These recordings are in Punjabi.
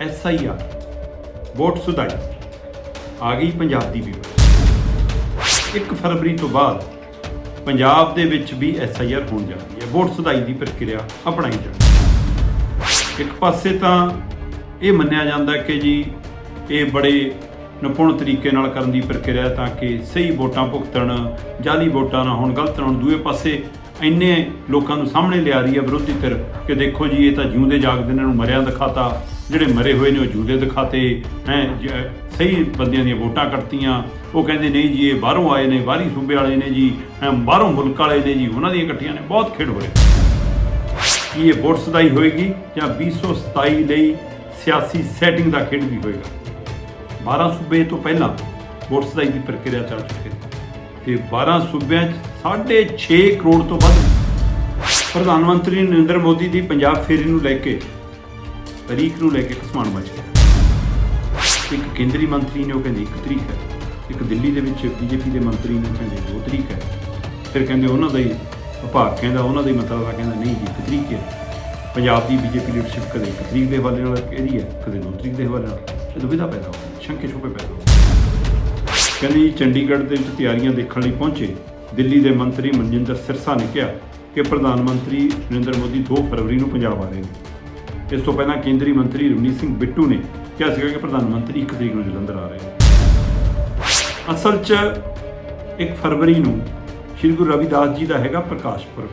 ਐਸ ਆਈ ਆਰ ਵੋਟ ਸੁਧਾਈ। ਆ ਗਈ ਪੰਜਾਬ ਦੀ ਵੀ 1 ਫਰਵਰੀ ਤੋਂ ਬਾਅਦ ਪੰਜਾਬ ਦੇ ਵਿੱਚ ਵੀ ਐਸ ਆਈ ਆਰ ਹੋਣ ਜਾ ਰਹੀ ਹੈ। ਵੋਟ ਸੁਧਾਈ ਦੀ ਪ੍ਰਕਿਰਿਆ ਅਪਣਾਈ ਜਾਣੀ ਹੈ। ਇੱਕ ਪਾਸੇ ਤਾਂ ਇਹ ਮੰਨਿਆ ਜਾਂਦਾ ਕਿ ਜੀ, ਇਹ ਬੜੇ ਨਿਪੁੰਨ ਤਰੀਕੇ ਨਾਲ ਕਰਨ ਦੀ ਪ੍ਰਕਿਰਿਆ ਤਾਂ ਕਿ ਸਹੀ ਵੋਟਾਂ ਭੁਗਤਣ ਜਾਲੀ ਵੋਟਾਂ ਨਾ ਹੋਣ, ਗਲਤ ਨਾ ਹੋਣ। ਦੂਏ ਪਾਸੇ ਇੰਨੇ ਲੋਕਾਂ ਨੂੰ ਸਾਹਮਣੇ ਲਿਆ ਰਹੀ ਹੈ ਵਿਰੋਧੀ ਧਿਰ ਕਿ ਦੇਖੋ ਜੀ, ਇਹ ਤਾਂ ਜਿਉਂਦੇ ਜਾਗਦੇ ਇਹਨਾਂ ਨੂੰ ਮਰਿਆਂ ਦਿਖਾਤਾ ਜਿਹੜੇ ਮਰੇ ਹੋਏ ਨੇ ਉਹ ਜਿਉਂਦੇ ਦਿਖਾਤੇ ਹੈ ਸਹੀ ਬੰਦਿਆਂ ਦੀਆਂ ਵੋਟਾਂ ਕੱਟਤੀਆਂ। ਉਹ ਕਹਿੰਦੇ ਨਹੀਂ ਜੀ ਇਹ ਬਾਹਰੋਂ ਆਏ ਨੇ ਬਾਹਰੀ ਸੂਬੇ ਵਾਲੇ ਨੇ ਜੀ ਹੈਂ, ਬਾਹਰੋਂ ਮੁਲਕ ਵਾਲੇ ਨੇ ਜੀ ਉਹਨਾਂ ਦੀਆਂ ਇਕੱਠੀਆਂ ਨੇ ਬਹੁਤ ਖੇਡ ਹੋ ਰਹੀ। ਕੀ ਇਹ ਵੋਟ ਸਦਾਈ ਹੋਏਗੀ ਜਾਂ 2027 ਲਈ ਸਿਆਸੀ ਸੈਟਿੰਗ ਦਾ ਖੇਡ ਵੀ ਹੋਏਗਾ? 12 ਸੂਬੇ ਤੋਂ ਪਹਿਲਾਂ ਵੋਟ ਸਦਾਈ ਦੀ ਪ੍ਰਕਿਰਿਆ ਚੱਲ ਚੁੱਕੀ ਹੈ। ਤੇ 12 ਸੂਬਿਆਂ 'ਚ 6.5 ਕਰੋੜ ਤੋਂ ਵੱਧ। ਪ੍ਰਧਾਨ ਮੰਤਰੀ ਨਰਿੰਦਰ ਮੋਦੀ ਦੀ ਪੰਜਾਬ ਫੇਰੀ ਨੂੰ ਲੈ ਕੇ ਤਰੀਕ ਨੂੰ ਲੈ ਕੇ ਕਸਮਾਨ ਮਚ ਗਿਆ। ਇੱਕ ਕੇਂਦਰੀ ਮੰਤਰੀ ਨੇ ਉਹ ਕਹਿੰਦੇ ਇੱਕ ਤਰੀਕ ਹੈ। ਇੱਕ ਦਿੱਲੀ ਦੇ ਵਿੱਚ ਬੀਜੇਪੀ ਦੇ ਮੰਤਰੀ ਨੇ ਕਹਿੰਦੇ ਦੋ ਤਰੀਕ ਹੈ। ਫਿਰ ਕਹਿੰਦੇ ਉਹਨਾਂ ਦਾ ਹੀ ਵਿਭਾਗ ਕਹਿੰਦਾ, ਉਹਨਾਂ ਦਾ ਹੀ ਮਤਲਬ ਆ, ਕਹਿੰਦਾ ਨਹੀਂ ਜੀ, ਇੱਕ ਤਰੀਕ ਹੈ। ਪੰਜਾਬ ਦੀ ਬੀਜੇਪੀ ਲੀਡਰਸ਼ਿਪ ਕਦੇ ਇੱਕ ਤਰੀਕ ਦੇ ਹਵਾਲੇ ਨਾਲ ਕਹਿੰਦੀ ਹੈ, ਕਦੇ ਦੋ ਤਰੀਕ ਦੇ ਹਵਾਲੇ ਨਾਲ। ਇਹ ਦੁਵਿਧਾ ਪੈਦਾ ਹੋ ਸ਼ੰਕੇ ਛੁਪੇ ਪੈਦਾ ਹੋ ਕਹਿੰਦੇ ਜੀ, ਚੰਡੀਗੜ੍ਹ ਦੇ ਵਿੱਚ ਤਿਆਰੀਆਂ ਦੇਖਣ ਲਈ ਪਹੁੰਚੇ। ਦਿੱਲੀ ਦੇ ਮੰਤਰੀ ਮਨਜਿੰਦਰ ਸਿਰਸਾ ਨੇ ਕਿਹਾ ਕਿ ਪ੍ਰਧਾਨ ਮੰਤਰੀ ਨਰਿੰਦਰ ਮੋਦੀ 2 ਫਰਵਰੀ ਨੂੰ ਪੰਜਾਬ ਆ ਰਹੇ ਨੇ। ਇਸ ਤੋਂ ਪਹਿਲਾਂ ਕੇਂਦਰੀ ਮੰਤਰੀ ਰਵਨੀਤ ਸਿੰਘ ਬਿੱਟੂ ਨੇ ਕਿਹਾ ਸੀਗਾ ਕਿ ਪ੍ਰਧਾਨ ਮੰਤਰੀ 1 ਤਰੀਕ ਨੂੰ ਜਲੰਧਰ ਆ ਰਹੇ ਨੇ। ਅਸਲ 'ਚ 1 ਫਰਵਰੀ ਨੂੰ ਸ੍ਰੀ ਗੁਰੂ ਰਵਿਦਾਸ ਜੀ ਦਾ ਹੈਗਾ ਪ੍ਰਕਾਸ਼ ਪੁਰਬ।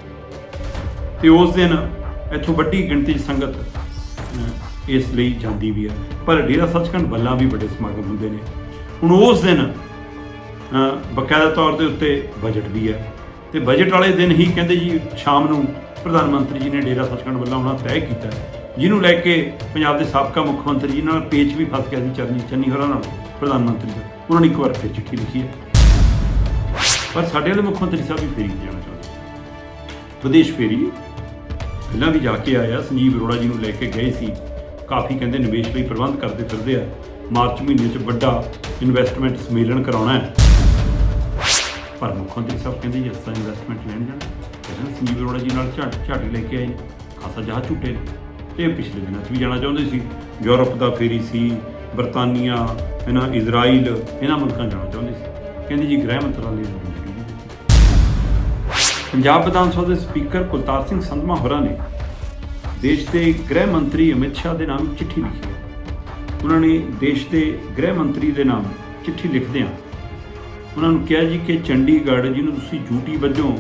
ਤੇ ਉਸ ਦਿਨ ਇੱਥੋਂ ਵੱਡੀ ਗਿਣਤੀ 'ਚ ਸੰਗਤ ਇਸ ਲਈ ਜਾਂਦੀ ਵੀ ਹੈ। ਪਰ ਡੇਰਾ ਸੱਚਖੰਡ ਵੱਲਾਂ ਵੀ ਵੱਡੇ ਸਮਾਗਮ ਹੁੰਦੇ ਨੇ। ਹੁਣ ਉਸ ਦਿਨ ਅਹ, ਬਕਾਇਦਾ ਤੌਰ ਦੇ ਉੱਤੇ ਬਜਟ ਵੀ ਹੈ। ਤੇ ਬਜਟ ਵਾਲੇ ਦਿਨ ਹੀ ਕਹਿੰਦੇ ਜੀ ਸ਼ਾਮ ਨੂੰ ਪ੍ਰਧਾਨ ਮੰਤਰੀ ਜੀ ਨੇ ਡੇਰਾ ਸੱਚਖੰਡ ਵੱਲਾਂ ਆਉਣਾ ਤੈਅ ਕੀਤਾ। ਜਿਹਨੂੰ ਲੈ ਕੇ ਪੰਜਾਬ ਦੇ ਸਾਬਕਾ ਮੁੱਖ ਮੰਤਰੀ ਜੀ ਨਾਲ ਪੇਚ ਵੀ ਫਸ ਗਿਆ ਸੀ ਚਰਨੀ ਚੰਨੀ ਹੋਰਾਂ ਨਾਲ ਪ੍ਰਧਾਨ ਮੰਤਰੀ ਦਾ। ਉਹਨਾਂ ਨੇ ਇੱਕ ਵਾਰ ਫਿਰ ਚਿੱਠੀ ਲਿਖੀ ਹੈ। ਪਰ ਸਾਡੇ ਵਾਲੇ ਮੁੱਖ ਮੰਤਰੀ ਸਾਹਿਬ ਵੀ ਫੇਰੀ ਤੇ ਜਾਣਾ ਚਾਹੁੰਦੇ। ਵਿਦੇਸ਼ ਫੇਰੀ ਪਹਿਲਾਂ ਵੀ ਜਾ ਕੇ ਆਇਆ। ਸੰਜੀਵ ਅਰੋੜਾ ਜੀ ਨੂੰ ਲੈ ਕੇ ਗਏ ਸੀ। ਕਾਫੀ ਕਹਿੰਦੇ ਨਿਵੇਸ਼ ਲਈ ਪ੍ਰਬੰਧ ਕਰਦੇ ਫਿਰਦੇ ਆ। ਮਾਰਚ ਮਹੀਨੇ 'ਚ ਵੱਡਾ ਇਨਵੈਸਟਮੈਂਟ ਸੰਮੇਲਨ ਕਰਾਉਣਾ ਹੈ। ਪਰ ਮੁੱਖ ਮੰਤਰੀ ਸਾਹਿਬ ਕਹਿੰਦੇ ਜੀ ਅਸਾਂ ਇਨਵੈਸਟਮੈਂਟ ਲੈਣ ਜਾਣਾ। ਕਹਿੰਦੇ ਸੰਜੀਵ ਅਰੋੜਾ ਜੀ ਨਾਲ ਝਾਟ ਝਾਟੀ ਲੈ ਕੇ ਆਏ। ਨੇ ਖਾਸਾ ਜਹਾਜ਼ ਝੂਟੇ ਨੇ। ਇਹ ਪਿਛਲੇ ਦਿਨਾਂ 'ਚ ਵੀ ਜਾਣਾ ਚਾਹੁੰਦੇ ਸੀ। ਯੂਰਪ ਦਾ ਫੇਰੀ ਸੀ, ਬਰਤਾਨੀਆ ਇਹਨਾਂ ਇਜ਼ਰਾਈਲ, ਇਹਨਾਂ ਮੁਲਕਾਂ ਜਾਣਾ ਚਾਹੁੰਦੇ ਸੀ। ਕਹਿੰਦੇ ਜੀ, ਗ੍ਰਹਿ ਮੰਤਰਾਲੇ ਨੂੰ ਪੰਜਾਬ ਵਿਧਾਨ ਸਭਾ ਦੇ ਸਪੀਕਰ ਕੁਲਤਾਰ ਸਿੰਘ ਸੰਧਮਾ ਹੋਰਾਂ ਨੇ ਦੇਸ਼ ਦੇ ਗ੍ਰਹਿ ਮੰਤਰੀ ਅਮਿਤ ਸ਼ਾਹ ਦੇ ਨਾਮ ਚਿੱਠੀ ਲਿਖੀ ਹੈ। ਉਹਨਾਂ ਨੇ ਦੇਸ਼ ਦੇ ਗ੍ਰਹਿ ਮੰਤਰੀ ਦੇ ਨਾਮ ਚਿੱਠੀ ਲਿਖਦਿਆਂ ਉਹਨਾਂ ਨੂੰ ਕਿਹਾ ਜੀ ਕਿ ਚੰਡੀਗੜ੍ਹ ਜਿਹਨੂੰ ਤੁਸੀਂ ਯੂਟੀ ਵਜੋਂ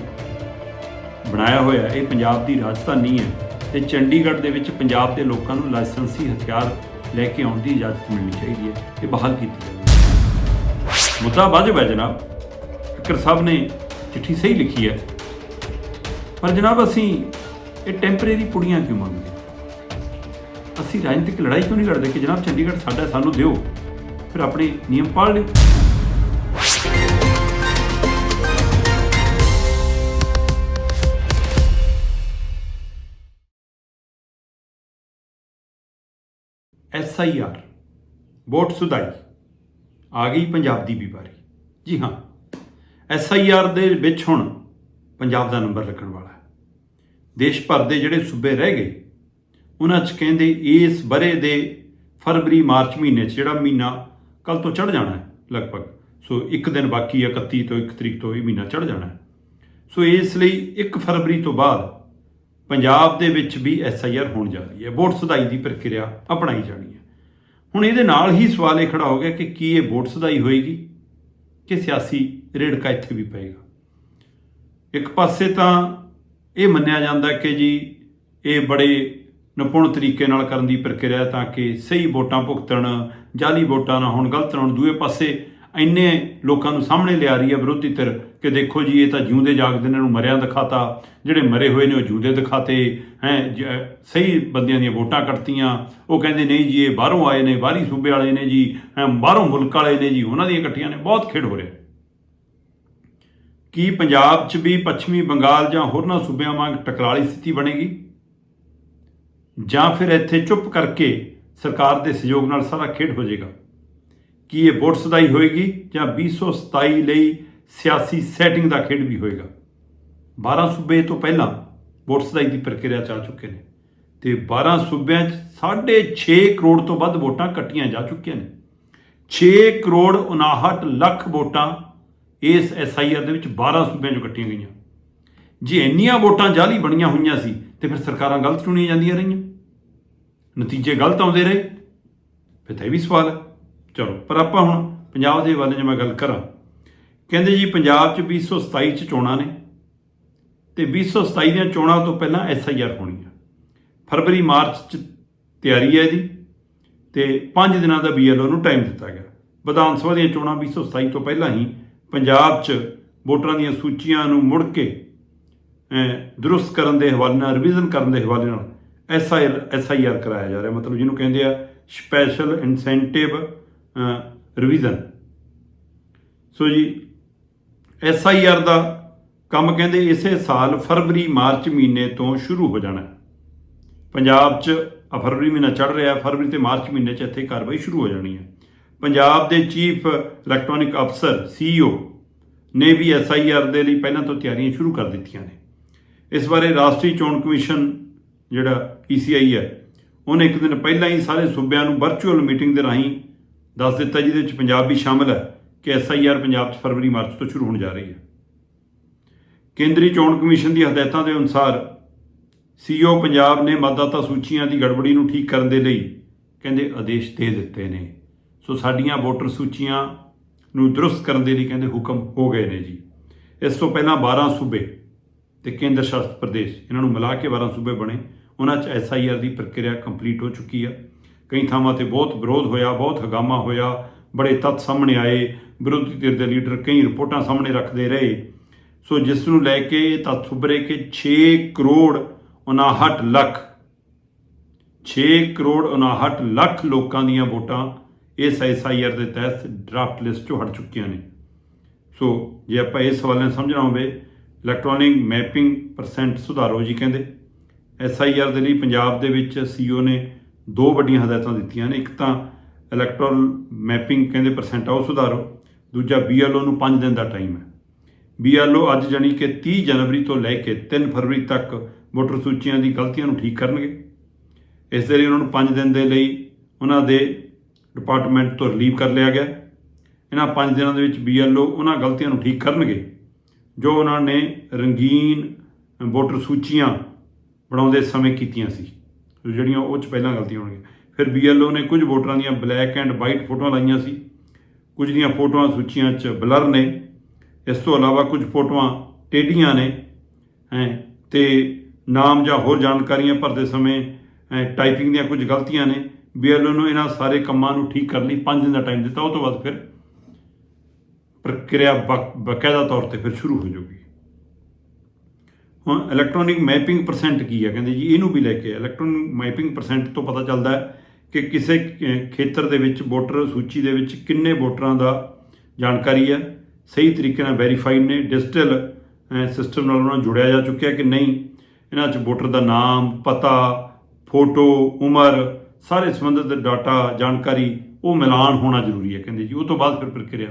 ਬਣਾਇਆ ਹੋਇਆ, ਇਹ ਪੰਜਾਬ ਦੀ ਰਾਜਧਾਨੀ ਹੈ। ਤੇ ਚੰਡੀਗੜ੍ਹ ਦੇ ਵਿੱਚ ਪੰਜਾਬ ਦੇ ਲੋਕਾਂ ਨੂੰ ਲਾਇਸੈਂਸੀ ਹਥਿਆਰ ਲੈ ਕੇ ਆਉਣ ਦੀ ਇਜਾਜ਼ਤ ਮਿਲਣੀ ਚਾਹੀਦੀ ਹੈ, ਇਹ ਬਹਾਲ ਕੀਤੀ ਜਾਵੇ ਮੁੱਦਾ ਵਾਜਬ ਹੈ ਜਨਾਬ। ਫਿਕਰ ਸਾਹਿਬ ਨੇ ਚਿੱਠੀ ਸਹੀ ਲਿਖੀ ਹੈ। ਪਰ ਜਨਾਬ, ਅਸੀਂ ਇਹ ਟੈਂਪਰੇਰੀ ਪੁੜੀਆਂ ਕਿਉਂ ਮੰਗਦੇ ਅਸੀਂ ਰਾਜਨੀਤਿਕ ਲੜਾਈ ਕਿਉਂ ਨਹੀਂ ਲੜਦੇ ਕਿ ਜਨਾਬ ਚੰਡੀਗੜ੍ਹ ਸਾਡਾ ਸਾਨੂੰ ਦਿਓ। ਫਿਰ ਆਪਣੇ ਨਿਯਮ ਪਾਲ ਲਿਓ। ਐਸ ਆਈ ਆਰ ਵੋਟ ਸੁਧਾਈ। ਆ ਗਈ ਪੰਜਾਬ ਦੀ ਵੀ ਵਾਰੀ ਜੀ ਹਾਂ ਐਸ ਆਈ ਆਰ ਦੇ ਵਿੱਚ ਹੁਣ ਪੰਜਾਬ ਦਾ ਨੰਬਰ ਲੱਗਣ ਵਾਲਾ ਹੈ। ਦੇਸ਼ ਭਰ ਦੇ ਜਿਹੜੇ ਸੂਬੇ ਰਹਿ ਗਏ, ਉਹਨਾਂ 'ਚ ਕਹਿੰਦੇ ਇਸ ਬਰੇ ਦੇ ਫਰਵਰੀ, ਮਾਰਚ ਮਹੀਨੇ 'ਚ ਜਿਹੜਾ ਮਹੀਨਾ ਕੱਲ ਤੋਂ ਚੜ ਜਾਣਾ ਹੈ ਲਗਭਗ। ਸੋ ਇੱਕ ਦਿਨ ਬਾਕੀ ਹੈ 31 ਤੋਂ 1 ਤਰੀਕ ਤੋਂ ਇਹ ਮਹੀਨਾ ਚੜ ਜਾਣਾ ਹੈ। ਸੋ ਇਸ ਲਈ 1 ਫਰਵਰੀ ਤੋਂ ਬਾਅਦ ਪੰਜਾਬ ਦੇ ਵਿੱਚ ਵੀ ਐਸਆਈਆਰ ਹੋਣ ਜਾ ਰਹੀ ਹੈ। ਵੋਟ ਸੁਧਾਈ ਦੀ ਪ੍ਰਕਿਰਿਆ ਅਪਣਾਈ ਜਾਣੀ ਹੈ। ਹੁਣ ਇਹਦੇ ਨਾਲ ਹੀ ਸਵਾਲ ਇਹ ਖੜਾ ਹੋ ਗਿਆ ਕਿ ਕੀ ਇਹ ਵੋਟ ਸੁਧਾਈ ਹੋਏਗੀ ਕਿ ਸਿਆਸੀ ਰੇੜਕਾ ਇੱਥੇ ਵੀ ਪਏਗਾ? ਇੱਕ ਪਾਸੇ ਤਾਂ ਇਹ ਮੰਨਿਆ ਜਾਂਦਾ ਕਿ ਜੀ ਇਹ ਬੜੇ ਨਿਪੁੰਨ ਤਰੀਕੇ ਨਾਲ ਕਰਨ ਦੀ ਪ੍ਰਕਿਰਿਆ ਤਾਂ ਕਿ ਸਹੀ ਵੋਟਾਂ ਭੁਗਤਣ ਜਾਲੀ ਵੋਟਾਂ ਨਾ ਹੋਣ, ਗਲਤ ਹੋਣ, ਦੂਏ ਪਾਸੇ ਇੰਨੇ ਲੋਕਾਂ ਨੂੰ ਸਾਹਮਣੇ ਲਿਆ ਰਹੀ ਹੈ ਵਿਰੋਧੀ ਧਿਰ। ਕਿ ਦੇਖੋ ਜੀ ਇਹ ਤਾਂ ਜਿਉਂਦੇ ਜਾਗਦੇ ਨੇ ਨੂੰ ਮਰਿਆ ਦਿਖਾਤਾ। ਜਿਹੜੇ ਮਰੇ ਹੋਏ ਨੇ ਉਹ ਜਿਉਂਦੇ ਦਿਖਾਤੇ। ਹੈ ਸਹੀ ਬੰਦਿਆਂ ਦੀਆਂ ਵੋਟਾਂ ਕੱਟਤੀਆਂ। ਉਹ ਕਹਿੰਦੇ ਨਹੀਂ ਜੀ ਇਹ ਬਾਹਰੋਂ ਆਏ ਨੇ ਬਾਹਰੀ ਸੂਬੇ ਵਾਲੇ ਨੇ ਜੀ। ਹੈਂ, ਬਾਹਰੋਂ ਮੁਲਕ ਵਾਲੇ ਨੇ ਜੀ। ਉਹਨਾਂ ਦੀਆਂ ਇਕੱਠੀਆਂ ਨੇ। ਬਹੁਤ ਖੇਡ ਹੋ ਰਿਹਾ ਕੀ ਪੰਜਾਬ 'ਚ ਵੀ ਪੱਛਮੀ ਬੰਗਾਲ ਜਾਂ ਹੋਰਨਾਂ ਸੂਬਿਆਂ ਵਾਂਗ ਟਕਰਾਲੀ ਸਥਿਤੀ ਬਣੇਗੀ? ਜਾਂ ਫਿਰ ਇੱਥੇ ਚੁੱਪ ਕਰਕੇ ਸਰਕਾਰ ਦੇ ਸਹਿਯੋਗ ਨਾਲ ਸਾਰਾ ਖੇਡ ਹੋ ਜਾਏਗਾ? ਕੀ ਇਹ ਵੋਟ ਸਦਾਈ ਹੋਏਗੀ ਜਾਂ 2027 ਲਈ ਸਿਆਸੀ ਸੈਟਿੰਗ ਦਾ ਖੇਡ ਵੀ ਹੋਏਗਾ। 12 ਸੂਬੇ ਤੋਂ ਪਹਿਲਾਂ ਵੋਟ ਸਦਾਈ ਦੀ ਪ੍ਰਕਿਰਿਆ ਚੱਲ ਚੁੱਕੇ ਨੇ ਤੇ 12 ਸੂਬਿਆਂ 'ਚ 6.5 ਕਰੋੜ ਤੋਂ ਵੱਧ ਵੋਟਾਂ ਕੱਟੀਆਂ ਜਾ ਚੁੱਕੀਆਂ ਨੇ। 6 ਕਰੋੜ 59 ਲੱਖ ਵੋਟਾਂ ਇਸ ਐਸਆਈਆਰ ਦੇ ਵਿੱਚ 12 ਸੂਬਿਆਂ 'ਚੋਂ ਕੱਟੀਆਂ ਗਈਆਂ। ਜੇ ਇੰਨੀਆਂ ਵੋਟਾਂ ਜਾਲੀ ਬਣੀਆਂ ਹੋਈਆਂ ਸੀ ਤੇ ਫਿਰ ਸਰਕਾਰਾਂ ਗਲਤ ਚੁਣੀਆਂ ਜਾਂਦੀਆਂ ਰਹੀਆਂ। ਨਤੀਜੇ ਗਲਤ ਆਉਂਦੇ ਰਹੇ। ਫਿਰ ਤਾਂ ਇਹ ਵੀ ਸਵਾਲ ਹੈ। ਚਲੋ, ਪਰ ਆਪਾਂ ਹੁਣ ਪੰਜਾਬ ਦੇ ਹਵਾਲੇ ਜੇ ਮੈਂ ਗੱਲ ਕਰਾਂ। ਕਹਿੰਦੇ ਜੀ ਪੰਜਾਬ 'ਚ 2027 'ਚ ਚੋਣਾਂ ਨੇ ਤੇ 2027 ਦੀਆਂ ਚੋਣਾਂ ਤੋਂ ਪਹਿਲਾਂ ਐਸਆਈਆਰ ਹੋਣੀ ਆ। ਫਰਵਰੀ ਮਾਰਚ 'ਚ ਤਿਆਰੀ ਹੈ ਇਹਦੀ ਤੇ 5 ਦਿਨਾਂ ਦਾ ਬੀਐਲਓ ਨੂੰ ਟਾਈਮ ਦਿੱਤਾ ਗਿਆ। ਵਿਧਾਨ ਸਭਾ ਦੀਆਂ ਚੋਣਾਂ 2027 ਤੋਂ ਪਹਿਲਾਂ ਹੀ ਪੰਜਾਬ 'ਚ ਵੋਟਰਾਂ ਦੀਆਂ ਸੂਚੀਆਂ ਨੂੰ ਮੁੜ ਕੇ ਅਹ, ਦਰੁਸਤ ਕਰਨ ਦੇ ਹਵਾਲੇ ਨਾਲ ਰਿਵੀਜ਼ਨ ਕਰਨ ਦੇ ਹਵਾਲੇ ਨਾਲ ਐਸਆਈਆਰ ਐਸਆਈਆਰ ਕਰਾਇਆ ਜਾ ਰਿਹਾ। ਮਤਲਬ ਜਿਹਨੂੰ ਕਹਿੰਦੇ ਆ special incentive revision so G S I R ਦਾ ਕੰਮ ਕਹਿੰਦੇ ਇਸੇ ਸਾਲ ਫਰਵਰੀ, ਮਾਰਚ ਮਹੀਨੇ ਤੋਂ ਸ਼ੁਰੂ ਹੋ ਜਾਣਾ ਪੰਜਾਬ 'ਚ ਫਰਵਰੀ ਮਹੀਨਾ ਚੜ ਰਿਹਾ ਫਰਵਰੀ ਤੇ ਮਾਰਚ ਮਹੀਨੇ 'ਚ ਇੱਥੇ ਕਾਰਵਾਈ ਸ਼ੁਰੂ ਹੋ ਜਾਣੀ ਹੈ। ਪੰਜਾਬ ਦੇ ਚੀਫ ਇਲੈਕਟ੍ਰੋਨਿਕ ਅਫਸਰ, ਸੀਈਓ ਨੇ ਵੀ ਐਸਆਈਆਰ ਦੇ ਲਈ ਪਹਿਲਾਂ ਤੋਂ ਤਿਆਰੀਆਂ ਸ਼ੁਰੂ ਕਰ ਦਿੱਤੀਆਂ ਨੇ। ਇਸ ਬਾਰੇ ਰਾਸ਼ਟਰੀ ਚੋਣ ਕਮਿਸ਼ਨ ਜਿਹੜਾ ਈਸੀਆਈ ਹੈ, ਉਹਨੇ ਇੱਕ ਦਿਨ ਪਹਿਲਾਂ ਹੀ ਸਾਰੇ ਸੂਬਿਆਂ ਨੂੰ ਵਰਚੁਅਲ ਮੀਟਿੰਗ ਦੇ ਰਾਹੀਂ ਦੱਸ ਦਿੱਤਾ, ਜਿਹਦੇ ਵਿੱਚ ਪੰਜਾਬ ਵੀ ਸ਼ਾਮਲ ਹੈ। ਕਿ ਐਸਆਈਆਰ ਪੰਜਾਬ 'ਚ ਫਰਵਰੀ, ਮਾਰਚ ਤੋਂ ਸ਼ੁਰੂ ਹੋਣ ਜਾ ਰਹੀ ਹੈ। ਕੇਂਦਰੀ ਚੋਣ ਕਮਿਸ਼ਨ ਦੀ ਹਦਾਇਤਾਂ ਦੇ ਅਨੁਸਾਰ ਸੀਓ ਪੰਜਾਬ ਨੇ ਮਤਦਾਤਾ ਸੂਚੀਆਂ ਦੀ ਗੜਬੜੀ ਨੂੰ ਠੀਕ ਕਰਨ ਦੇ ਲਈ ਕਹਿੰਦੇ ਆਦੇਸ਼ ਦੇ ਦਿੱਤੇ ਨੇ। ਸੋ ਸਾਡੀਆਂ ਵੋਟਰ ਸੂਚੀਆਂ ਨੂੰ ਦਰੁਸਤ ਕਰਨ ਦੇ ਲਈ ਕਹਿੰਦੇ ਹੁਕਮ ਹੋ ਗਏ ਨੇ ਜੀ। ਇਸ ਤੋਂ ਪਹਿਲਾਂ 12 ਸੂਬੇ ਤੇ ਕੇਂਦਰ ਸ਼ਾਸਿਤ ਪ੍ਰਦੇਸ਼, ਇਹਨਾਂ ਨੂੰ ਮਿਲਾ ਕੇ 12 ਸੂਬੇ ਬਣੇ। ਉਹਨਾਂ 'ਚ ਐਸਆਈਆਰ ਦੀ ਪ੍ਰਕਿਰਿਆ ਕੰਪਲੀਟ ਹੋ ਚੁੱਕੀ ਆ। ਕਈ ਥਾਵਾਂ ਤੇ ਬਹੁਤ ਵਿਰੋਧ ਹੋਇਆ, ਬਹੁਤ ਹਗਾਮਾ ਹੋਇਆ, ਬੜੇ ਤੱਥ ਸਾਹਮਣੇ ਆਏ। ਵਿਰੋਧੀ ਧਿਰ ਦੇ ਲੀਡਰ ਕਈ ਰਿਪੋਰਟਾਂ ਸਾਹਮਣੇ ਰੱਖਦੇ ਰਹੇ। ਸੋ ਜਿਸ ਨੂੰ ਲੈ ਕੇ ਇਹ ਤੱਥ ਉੱਭਰੇ ਕਿ 6 ਕਰੋੜ 59 ਲੱਖ 6 ਕਰੋੜ 59 ਲੱਖ ਲੋਕਾਂ ਦੀਆਂ ਵੋਟਾਂ ਇਸ ਐਸਆਈਆਰ ਦੇ ਤਹਿਤ ਡਰਾਫਟ ਲਿਸਟ ਚੋਂ ਹਟ ਚੁੱਕੀਆਂ ਨੇ। ਸੋ ਜੇ ਆਪਾਂ ਇਹ ਸਵਾਲ ਨੂੰ ਸਮਝਣਾ ਹੋਵੇ, ਇਲੈਕਟ੍ਰੋਨਿਕ ਮੈਪਿੰਗ ਪਰਸੈਂਟ ਸੁਧਾਰੋ ਜੀ ਕਹਿੰਦੇ। ਐਸਆਈਆਰ ਦੇ ਲਈ ਪੰਜਾਬ ਦੇ ਵਿੱਚ ਸੀਓ ਨੇ ਦੋ ਵੱਡੀਆਂ ਹਦਾਇਤਾਂ ਦਿੱਤੀਆਂ ਨੇ। ਇੱਕ ਤਾਂ ਇਲੈਕਟ੍ਰੋਨ ਮੈਪਿੰਗ ਕਹਿੰਦੇ ਪਰਸੈਂਟ ਆ ਉਹ ਸੁਧਾਰੋ। ਦੂਜਾ ਬੀਐਲਓ ਨੂੰ 5 ਦਿਨ ਦਾ ਟਾਈਮ ਹੈ। ਬੀਐਲਓ ਅੱਜ ਜਾਣੀ ਕਿ 30 ਜਨਵਰੀ ਤੋਂ ਲੈ ਕੇ 3 ਫਰਵਰੀ ਤੱਕ ਵੋਟਰ ਸੂਚੀਆਂ ਦੀ ਗਲਤੀਆਂ ਨੂੰ ਠੀਕ ਕਰਨਗੇ। ਇਸ ਦੇ ਲਈ ਉਹਨਾਂ ਨੂੰ 5 ਦਿਨ ਦੇ ਲਈ ਉਹਨਾਂ ਦੇ ਡਿਪਾਰਟਮੈਂਟ ਤੋਂ ਰਿਲੀਵ ਕਰ ਲਿਆ ਗਿਆ। ਇਹਨਾਂ 5 ਦਿਨਾਂ ਦੇ ਵਿੱਚ ਬੀਐਲਓ ਉਹਨਾਂ ਗਲਤੀਆਂ ਨੂੰ ਠੀਕ ਕਰਨਗੇ, ਜੋ ਉਹਨਾਂ ਨੇ ਰੰਗੀਨ ਵੋਟਰ ਸੂਚੀਆਂ ਬਣਾਉਂਦੇ ਸਮੇਂ ਕੀਤੀਆਂ ਸੀ। ਜਿਹੜੀਆਂ ਉਹ ਚ ਪਹਿਲਾਂ ਗਲਤੀਆਂ ਹੋਣਗੀਆਂ। ਫਿਰ ਬੀਐਲਓ ਨੇ ਕੁਝ ਵੋਟਰਾਂ ਦੀਆਂ ਬਲੈਕ ਐਂਡ ਵਾਈਟ ਫੋਟੋਆਂ ਲਾਈਆਂ ਸੀ। ਕੁਝ ਦੀਆਂ ਫੋਟੋਆਂ ਸੂਚੀਆਂ 'ਚ ਬਲਰ ਨੇ। ਇਸ ਤੋਂ ਇਲਾਵਾ ਕੁਝ ਫੋਟੋਆਂ ਟੇਢੀਆਂ ਨੇ ਹੈਂ ਤੇ ਨਾਮ ਜਾਂ ਹੋਰ ਜਾਣਕਾਰੀਆਂ ਭਰਦੇ ਸਮੇਂ ਹੈਂ, ਟਾਈਪਿੰਗ ਦੀਆਂ ਕੁਝ ਗਲਤੀਆਂ ਨੇ। ਬੀਐਲਓ ਨੂੰ ਇਹਨਾਂ ਸਾਰੇ ਕੰਮਾਂ ਨੂੰ ਠੀਕ ਕਰਨ ਲਈ 5 ਦਿਨ ਦਾ ਟਾਈਮ ਦਿੱਤਾ। ਉਹ ਤੋਂ ਬਾਅਦ ਫਿਰ ਪ੍ਰਕਿਰਿਆ ਬਕ- ਬਕਾਇਦਾ ਤੌਰ ਤੇ ਫਿਰ ਸ਼ੁਰੂ ਹੋ ਜਾਊਗੀ ਹੁਣ ਇਲੈਕਟ੍ਰੋਨਿਕ ਮੈਪਿੰਗ ਪਰਸੈਂਟ ਕੀ ਹੈ ਕਹਿੰਦੇ ਜੀ ਇਹਨੂੰ ਵੀ ਲੈ ਕੇ ਇਲੈਕਟ੍ਰੋਨਿਕ ਮੈਪਿੰਗ ਪਰਸੈਂਟ ਤੋਂ ਪਤਾ ਚੱਲਦਾ ਹੈ ਕਿ ਕਿਸੇ ਖੇਤਰ ਦੇ ਵਿੱਚ ਵੋਟਰ ਸੂਚੀ ਦੇ ਵਿੱਚ ਕਿੰਨੇ ਵੋਟਰਾਂ ਦਾ ਜਾਣਕਾਰੀ ਹੈ? ਸਹੀ ਤਰੀਕੇ ਨਾਲ ਵੈਰੀਫਾਈਡ ਨੇ, ਡਿਜੀਟਲ ਸਿਸਟਮ ਨਾਲ ਉਹਨਾਂ ਨੂੰ ਜੁੜਿਆ ਜਾ ਚੁੱਕਿਆ ਕਿ ਨਹੀਂ? ਇਹਨਾਂ 'ਚ ਵੋਟਰ ਦਾ ਨਾਮ, ਪਤਾ, ਫੋਟੋ, ਉਮਰ, ਸਾਰੇ ਸੰਬੰਧਿਤ ਡਾਟਾ, ਜਾਣਕਾਰੀ ਉਹ ਮਿਲਾਨ ਹੋਣਾ ਜ਼ਰੂਰੀ ਹੈ, ਕਹਿੰਦੇ ਜੀ। ਉਹ ਤੋਂ ਬਾਅਦ ਫਿਰ ਪ੍ਰਕਿਰਿਆ।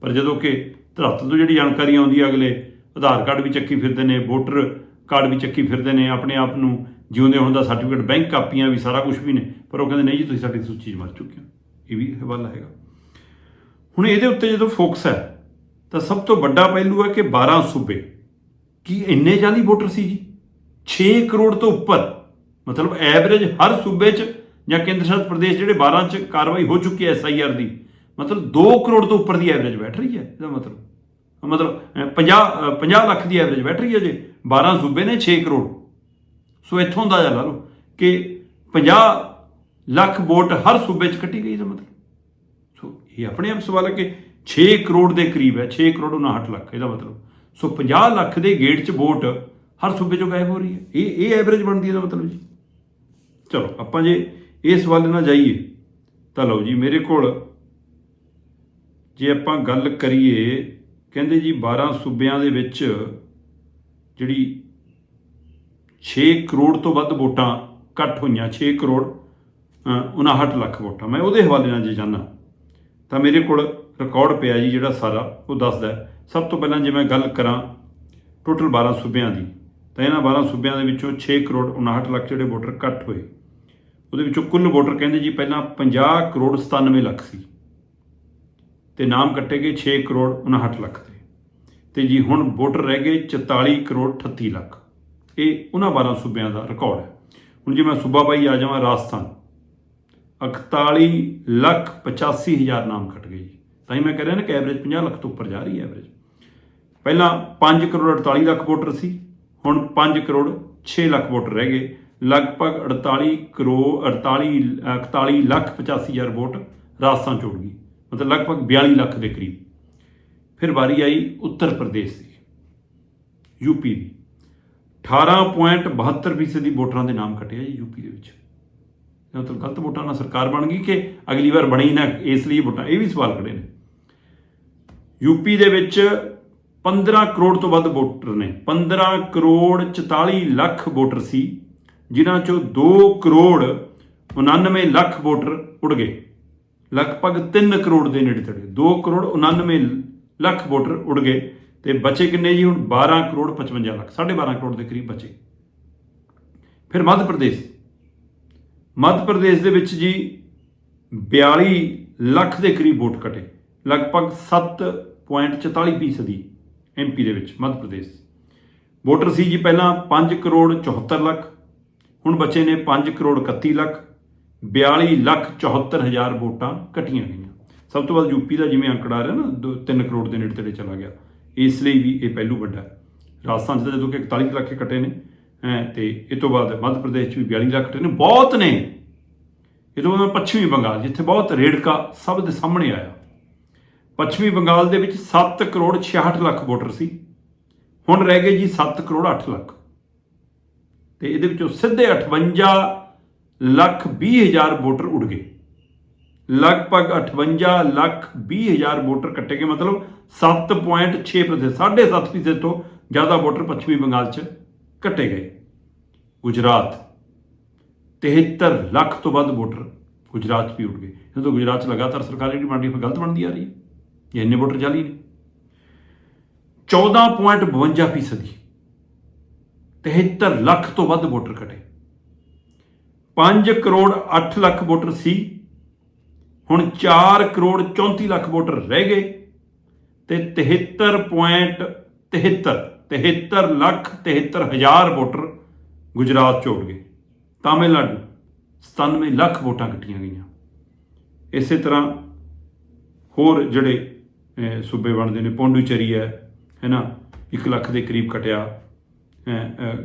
ਪਰ ਜਦੋਂ ਕਿ ਧਰਾਤਲ ਤੋਂ ਜਿਹੜੀ ਜਾਣਕਾਰੀ ਆਉਂਦੀ ਹੈ, ਅਗਲੇ ਆਧਾਰ ਕਾਰਡ ਵੀ ਚੱਕੀ ਫਿਰਦੇ ਨੇ, ਵੋਟਰ ਕਾਰਡ ਵੀ ਚੱਕੀ ਫਿਰਦੇ ਨੇ, ਆਪਣੇ ਆਪ ਨੂੰ ਜਿਉਂਦੇ ਹੋਣ ਦਾ ਸਰਟੀਫਿਕੇਟ ਬੈਂਕ ਕਾਪੀਆਂ ਵੀ ਸਾਰਾ ਕੁਝ ਵੀ ਨੇ। ਪਰ ਉਹ ਕਹਿੰਦੇ ਨਹੀਂ ਜੀ ਤੁਸੀਂ ਸਾਡੀ ਸੂਚੀ 'ਚ ਮਰ ਚੁੱਕੇ ਹੋ। ਇਹ ਵੀ ਹਵਾਲਾ ਹੈਗਾ। ਹੁਣ ਇਹਦੇ ਉੱਤੇ ਜਦੋਂ ਫੋਕਸ ਹੈ ਤਾਂ ਸਭ ਤੋਂ ਵੱਡਾ ਪਹਿਲੂ ਹੈ ਕਿ 12 ਸੂਬੇ ਕੀ ਇੰਨੇ ਜਾਲੀ ਵੋਟਰ ਸੀ ਜੀ। 6 ਕਰੋੜ ਤੋਂ ਉੱਪਰ ਮਤਲਬ ਐਵਰੇਜ ਹਰ ਸੂਬੇ 'ਚ ਜਾਂ ਕੇਂਦਰ ਸ਼ਾਸਿਤ ਪ੍ਰਦੇਸ਼ ਜਿਹੜੇ 12 'ਚ ਕਾਰਵਾਈ ਹੋ ਚੁੱਕੀ ਹੈ ਐਸਆਈਆਰ ਦੀ ਮਤਲਬ 2 ਕਰੋੜ ਤੋਂ ਉੱਪਰ ਦੀ ਐਵਰੇਜ ਬੈਠ ਰਹੀ ਹੈ। ਇਹਦਾ ਮਤਲਬ ਮਤਲਬ ਅਹ, 50 50 ਲੱਖ ਦੀ ਐਵਰੇਜ ਬੈਠ ਰਹੀ ਹੈ ਜੇ। 12 ਸੂਬੇ ਨੇ 6 ਕਰੋੜ। ਸੋ ਇੱਥੋਂ ਦਾ ਲਾ ਲਓ ਕਿ 50 ਲੱਖ ਵੋਟ ਹਰ ਸੂਬੇ 'ਚ ਕੱਟੀ ਗਈ ਦਾ ਮਤਲਬ। ਸੋ ਇਹ ਆਪਣੇ ਆਪ ਸਵਾਲ ਹੈ ਕਿ 6 ਕਰੋੜ ਦੇ ਕਰੀਬ ਹੈ 6 ਕਰੋੜ 59 ਲੱਖ, ਇਹਦਾ ਮਤਲਬ। ਸੋ 50 ਲੱਖ ਦੇ ਗੇਟ 'ਚ ਵੋਟ ਹਰ ਸੂਬੇ 'ਚੋਂ ਗਾਇਬ ਹੋ ਰਹੀ ਹੈ। ਇਹ ਇਹ ਐਵਰੇਜ ਬਣਦੀ ਹੈ ਇਹਦਾ ਮਤਲਬ ਜੀ। ਚਲੋ, ਆਪਾਂ ਜੇ ਇਹ ਸਵਾਲ ਨਾਲ ਜਾਈਏ, ਤਾਂ ਲਓ ਜੀ, ਮੇਰੇ ਕੋਲ ਜੇ ਆਪਾਂ ਗੱਲ ਕਰੀਏ, ਕਹਿੰਦੇ ਜੀ 12 ਸੂਬਿਆਂ ਦੇ ਵਿੱਚ ਜਿਹੜੀ 6 ਕਰੋੜ ਤੋਂ ਵੱਧ ਵੋਟਾਂ ਘੱਟ ਹੋਈਆਂ 6 ਕਰੋੜ ਅ, 59 ਲੱਖ ਵੋਟਾਂ। ਮੈਂ ਉਹਦੇ ਹਵਾਲੇ ਨਾਲ ਜੇ ਜਾਣਾ ਤਾਂ ਮੇਰੇ ਕੋਲ ਰਿਕਾਰਡ ਪਿਆ ਜੀ ਜਿਹੜਾ ਸਾਰਾ ਉਹ ਦੱਸਦਾ ਸਭ ਤੋਂ ਪਹਿਲਾਂ ਜੇ ਮੈਂ ਗੱਲ ਕਰਾਂ ਟੋਟਲ 12 ਸੂਬਿਆਂ ਦੀ ਤਾਂ ਇਹਨਾਂ 12 ਸੂਬਿਆਂ ਦੇ ਵਿੱਚੋਂ 6 ਕਰੋੜ 59 ਲੱਖ ਜਿਹੜੇ ਵੋਟਰ ਘੱਟ ਹੋਏ। ਉਹਦੇ ਵਿੱਚੋਂ ਕੁੱਲ ਵੋਟਰ ਕਹਿੰਦੇ ਜੀ ਪਹਿਲਾਂ 50 ਕਰੋੜ 97 ਲੱਖ ਸੀ। ਤੇ ਨਾਮ ਕੱਟੇ ਗਏ 6 ਕਰੋੜ 59 ਲੱਖ 'ਤੇ ਤੇ ਜੀ ਹੁਣ ਵੋਟਰ ਰਹਿ ਗਏ 44 ਕਰੋੜ 38 ਲੱਖ। ਇਹ ਉਹਨਾਂ 12 ਸੂਬਿਆਂ ਦਾ ਰਿਕਾਰਡ ਹੈ। ਹੁਣ ਜੇ ਮੈਂ ਸੂਬਾ ਬਾਈ ਆ ਜਾਵਾਂ, ਰਾਜਸਥਾਨ। 41 ਲੱਖ 85 ਹਜ਼ਾਰ ਨਾਮ ਕੱਟ ਗਏ ਜੀ। ਤਾਂ ਹੀ ਮੈਂ ਕਹਿ ਰਿਹਾ ਨਾ ਕਿ ਐਵਰੇਜ 50 ਲੱਖ ਤੋਂ ਉੱਪਰ ਜਾ ਰਹੀ ਹੈ ਐਵਰੇਜ ਪਹਿਲਾਂ 5 ਕਰੋੜ 48 ਲੱਖ ਵੋਟਰ ਸੀ, ਹੁਣ 5 ਕਰੋੜ 6 ਲੱਖ ਵੋਟਰ ਰਹਿ ਗਏ। ਲਗਭਗ 48 ਕਰੋੜ 48 41 ਲੱਖ 85 ਹਜ਼ਾਰ ਵੋਟ ਰਾਜਸਥਾਨ ਚੋੜ ਗਈ। ਮਤਲਬ ਲਗਭਗ 42 ਲੱਖ ਦੇ ਕਰੀਬ। ਫਿਰ ਵਾਰੀ ਆਈ ਉੱਤਰ ਪ੍ਰਦੇਸ਼ ਦੀ ਯੂਪੀ ਦੀ। 18.72% ਫੀਸਦੀ ਵੋਟਰਾਂ ਦੇ ਨਾਮ ਕੱਟਿਆ ਜੀ ਯੂਪੀ ਦੇ ਵਿੱਚ। ਇਹ ਮਤਲਬ ਗਲਤ ਵੋਟਾਂ ਨਾਲ ਸਰਕਾਰ ਬਣ ਗਈ ਕਿ ਅਗਲੀ ਵਾਰ ਬਣੀ ਨਾ, ਇਸ ਲਈ ਵੋਟਾਂ? ਇਹ ਵੀ ਸਵਾਲ ਖੜੇ ਨੇ। ਯੂਪੀ ਦੇ ਵਿੱਚ 15 ਕਰੋੜ ਤੋਂ ਵੱਧ ਵੋਟਰ ਨੇ। 15 ਕਰੋੜ 44 ਲੱਖ ਵੋਟਰ ਸੀ, ਜਿਨ੍ਹਾਂ ਚੋਂ 2 ਕਰੋੜ 99 ਲੱਖ ਵੋਟਰ ਉੜ ਗਏ। ਲਗਭਗ 3 ਕਰੋੜ ਦੇ ਨੇੜੇ ਤੇੜੇ। 2 ਕਰੋੜ 99 ਲੱਖ ਵੋਟਰ ਉੜ ਗਏ। ਤੇ ਬਚੇ ਕਿੰਨੇ ਜੀ? ਹੁਣ 12 ਕਰੋੜ 55 ਲੱਖ 12.5 ਕਰੋੜ ਦੇ ਕਰੀਬ ਬਚੇ। ਫਿਰ ਮੱਧ ਪ੍ਰਦੇਸ਼। ਮੱਧ ਪ੍ਰਦੇਸ਼ ਦੇ ਵਿੱਚ ਜੀ 42 ਲੱਖ ਦੇ ਕਰੀਬ ਵੋਟ ਕਟੇ। ਲਗਭਗ 7.44 ਫੀਸਦੀ ਐਮਪੀ ਦੇ ਵਿੱਚ, ਮੱਧ ਪ੍ਰਦੇਸ਼। ਵੋਟਰ ਸੀ ਜੀ ਪਹਿਲਾਂ 5 ਕਰੋੜ 74 ਲੱਖ, ਹੁਣ ਬਚੇ ਨੇ 5 ਕਰੋੜ 31 ਲੱਖ 42 ਲੱਖ 74 ਹਜ਼ਾਰ ਵੋਟਾਂ ਕਟੀਆਂ ਗਈਆਂ। ਸਭ ਤੋਂ ਵੱਧ ਯੂਪੀ ਦਾ ਜਿਵੇਂ ਅੰਕੜਾ ਆ ਰਿਹਾ ਨਾ 3 ਕਰੋੜ ਦੇ ਨੇੜੇ ਤੇੜੇ ਚਲਾ ਗਿਆ। ਇਸ ਲਈ ਵੀ ਇਹ ਪਹਿਲੂ ਵੱਡਾ ਰਾਜਸਥਾਨ 'ਚ ਜਦੋਂ ਕਿ 41 ਲੱਖ ਕੱਟੇ ਨੇ, ਹੈਂ, ਤੇ ਇਹ ਤੋਂ ਬਾਅਦ ਮੱਧ ਪ੍ਰਦੇਸ਼ 'ਚ ਵੀ 42 ਲੱਖ ਕੱਟੇ ਨੇ, ਬਹੁਤ ਨੇ। ਇਹ ਤੋਂ ਬਾਅਦ ਪੱਛਮੀ ਬੰਗਾਲ, ਜਿੱਥੇ ਬਹੁਤ ਰੇੜਕਾ ਸਭ ਦੇ ਸਾਹਮਣੇ ਆਇਆ। ਪੱਛਮੀ ਬੰਗਾਲ ਦੇ ਵਿੱਚ 7 ਕਰੋੜ 66 ਲੱਖ ਵੋਟਰ ਸੀ। ਹੁਣ ਰਹਿ ਗਏ ਜੀ 7 ਕਰੋੜ 8 ਲੱਖ। ਤੇ ਇਹਦੇ ਵਿੱਚੋਂ ਸਿੱਧੇ 58 ਲੱਖ 20 ਹਜ਼ਾਰ ਵੋਟਰ ਉੜ ਗਏ। ਲਗਭਗ 58 ਲੱਖ 20 ਹਜ਼ਾਰ ਵੋਟਰ ਕੱਟੇ ਗਏ, ਮਤਲਬ 7.6% 7.5% ਫੀਸਦ ਤੋਂ ਜ਼ਿਆਦਾ ਵੋਟਰ ਪੱਛਮੀ ਬੰਗਾਲ 'ਚ ਕੱਟੇ ਗਏ। ਗੁਜਰਾਤ 73 ਲੱਖ ਤੋਂ ਵੱਧ ਵੋਟਰ ਗੁਜਰਾਤ 'ਚ ਵੀ ਉੱਠ ਗਏ। ਜਦੋਂ ਗੁਜਰਾਤ 'ਚ ਲਗਾਤਾਰ ਸਰਕਾਰੀ ਜਿਹੜੀ ਬਣਦੀ ਗਲਤ ਬਣਦੀ ਆ ਰਹੀ ਹੈ, ਇਹ ਇੰਨੇ ਵੋਟਰ ਜਾਲੀ ਨੇ। 14.52 ਫੀਸਦੀ 73 ਲੱਖ ਤੋਂ ਵੱਧ ਵੋਟਰ ਕੱਟੇ। 5 ਕਰੋੜ 8 ਲੱਖ ਵੋਟਰ ਸੀ ਹੁਣ 4 ਕਰੋੜ 34 ਲੱਖ ਵੋਟਰ ਰਹਿ ਗਏ ਤੇ 73.73 73 ਲੱਖ 73 ਹਜ਼ਾਰ ਵੋਟਰ ਗੁਜਰਾਤ ਚ ਉੜ ਗਏ। ਤਾਮਿਲਨਾਡੂ 97 ਲੱਖ ਵੋਟਾਂ ਕੱਟੀਆਂ ਗਈਆਂ। ਇਸੇ ਤਰ੍ਹਾਂ ਹੋਰ ਜਿਹੜੇ ਸੂਬੇ ਬਣਦੇ ਨੇ, ਪੌਂਡੂਚੇਰੀ ਹੈ, ਹੈਨਾ 1 ਲੱਖ ਦੇ ਕਰੀਬ ਕਟਿਆ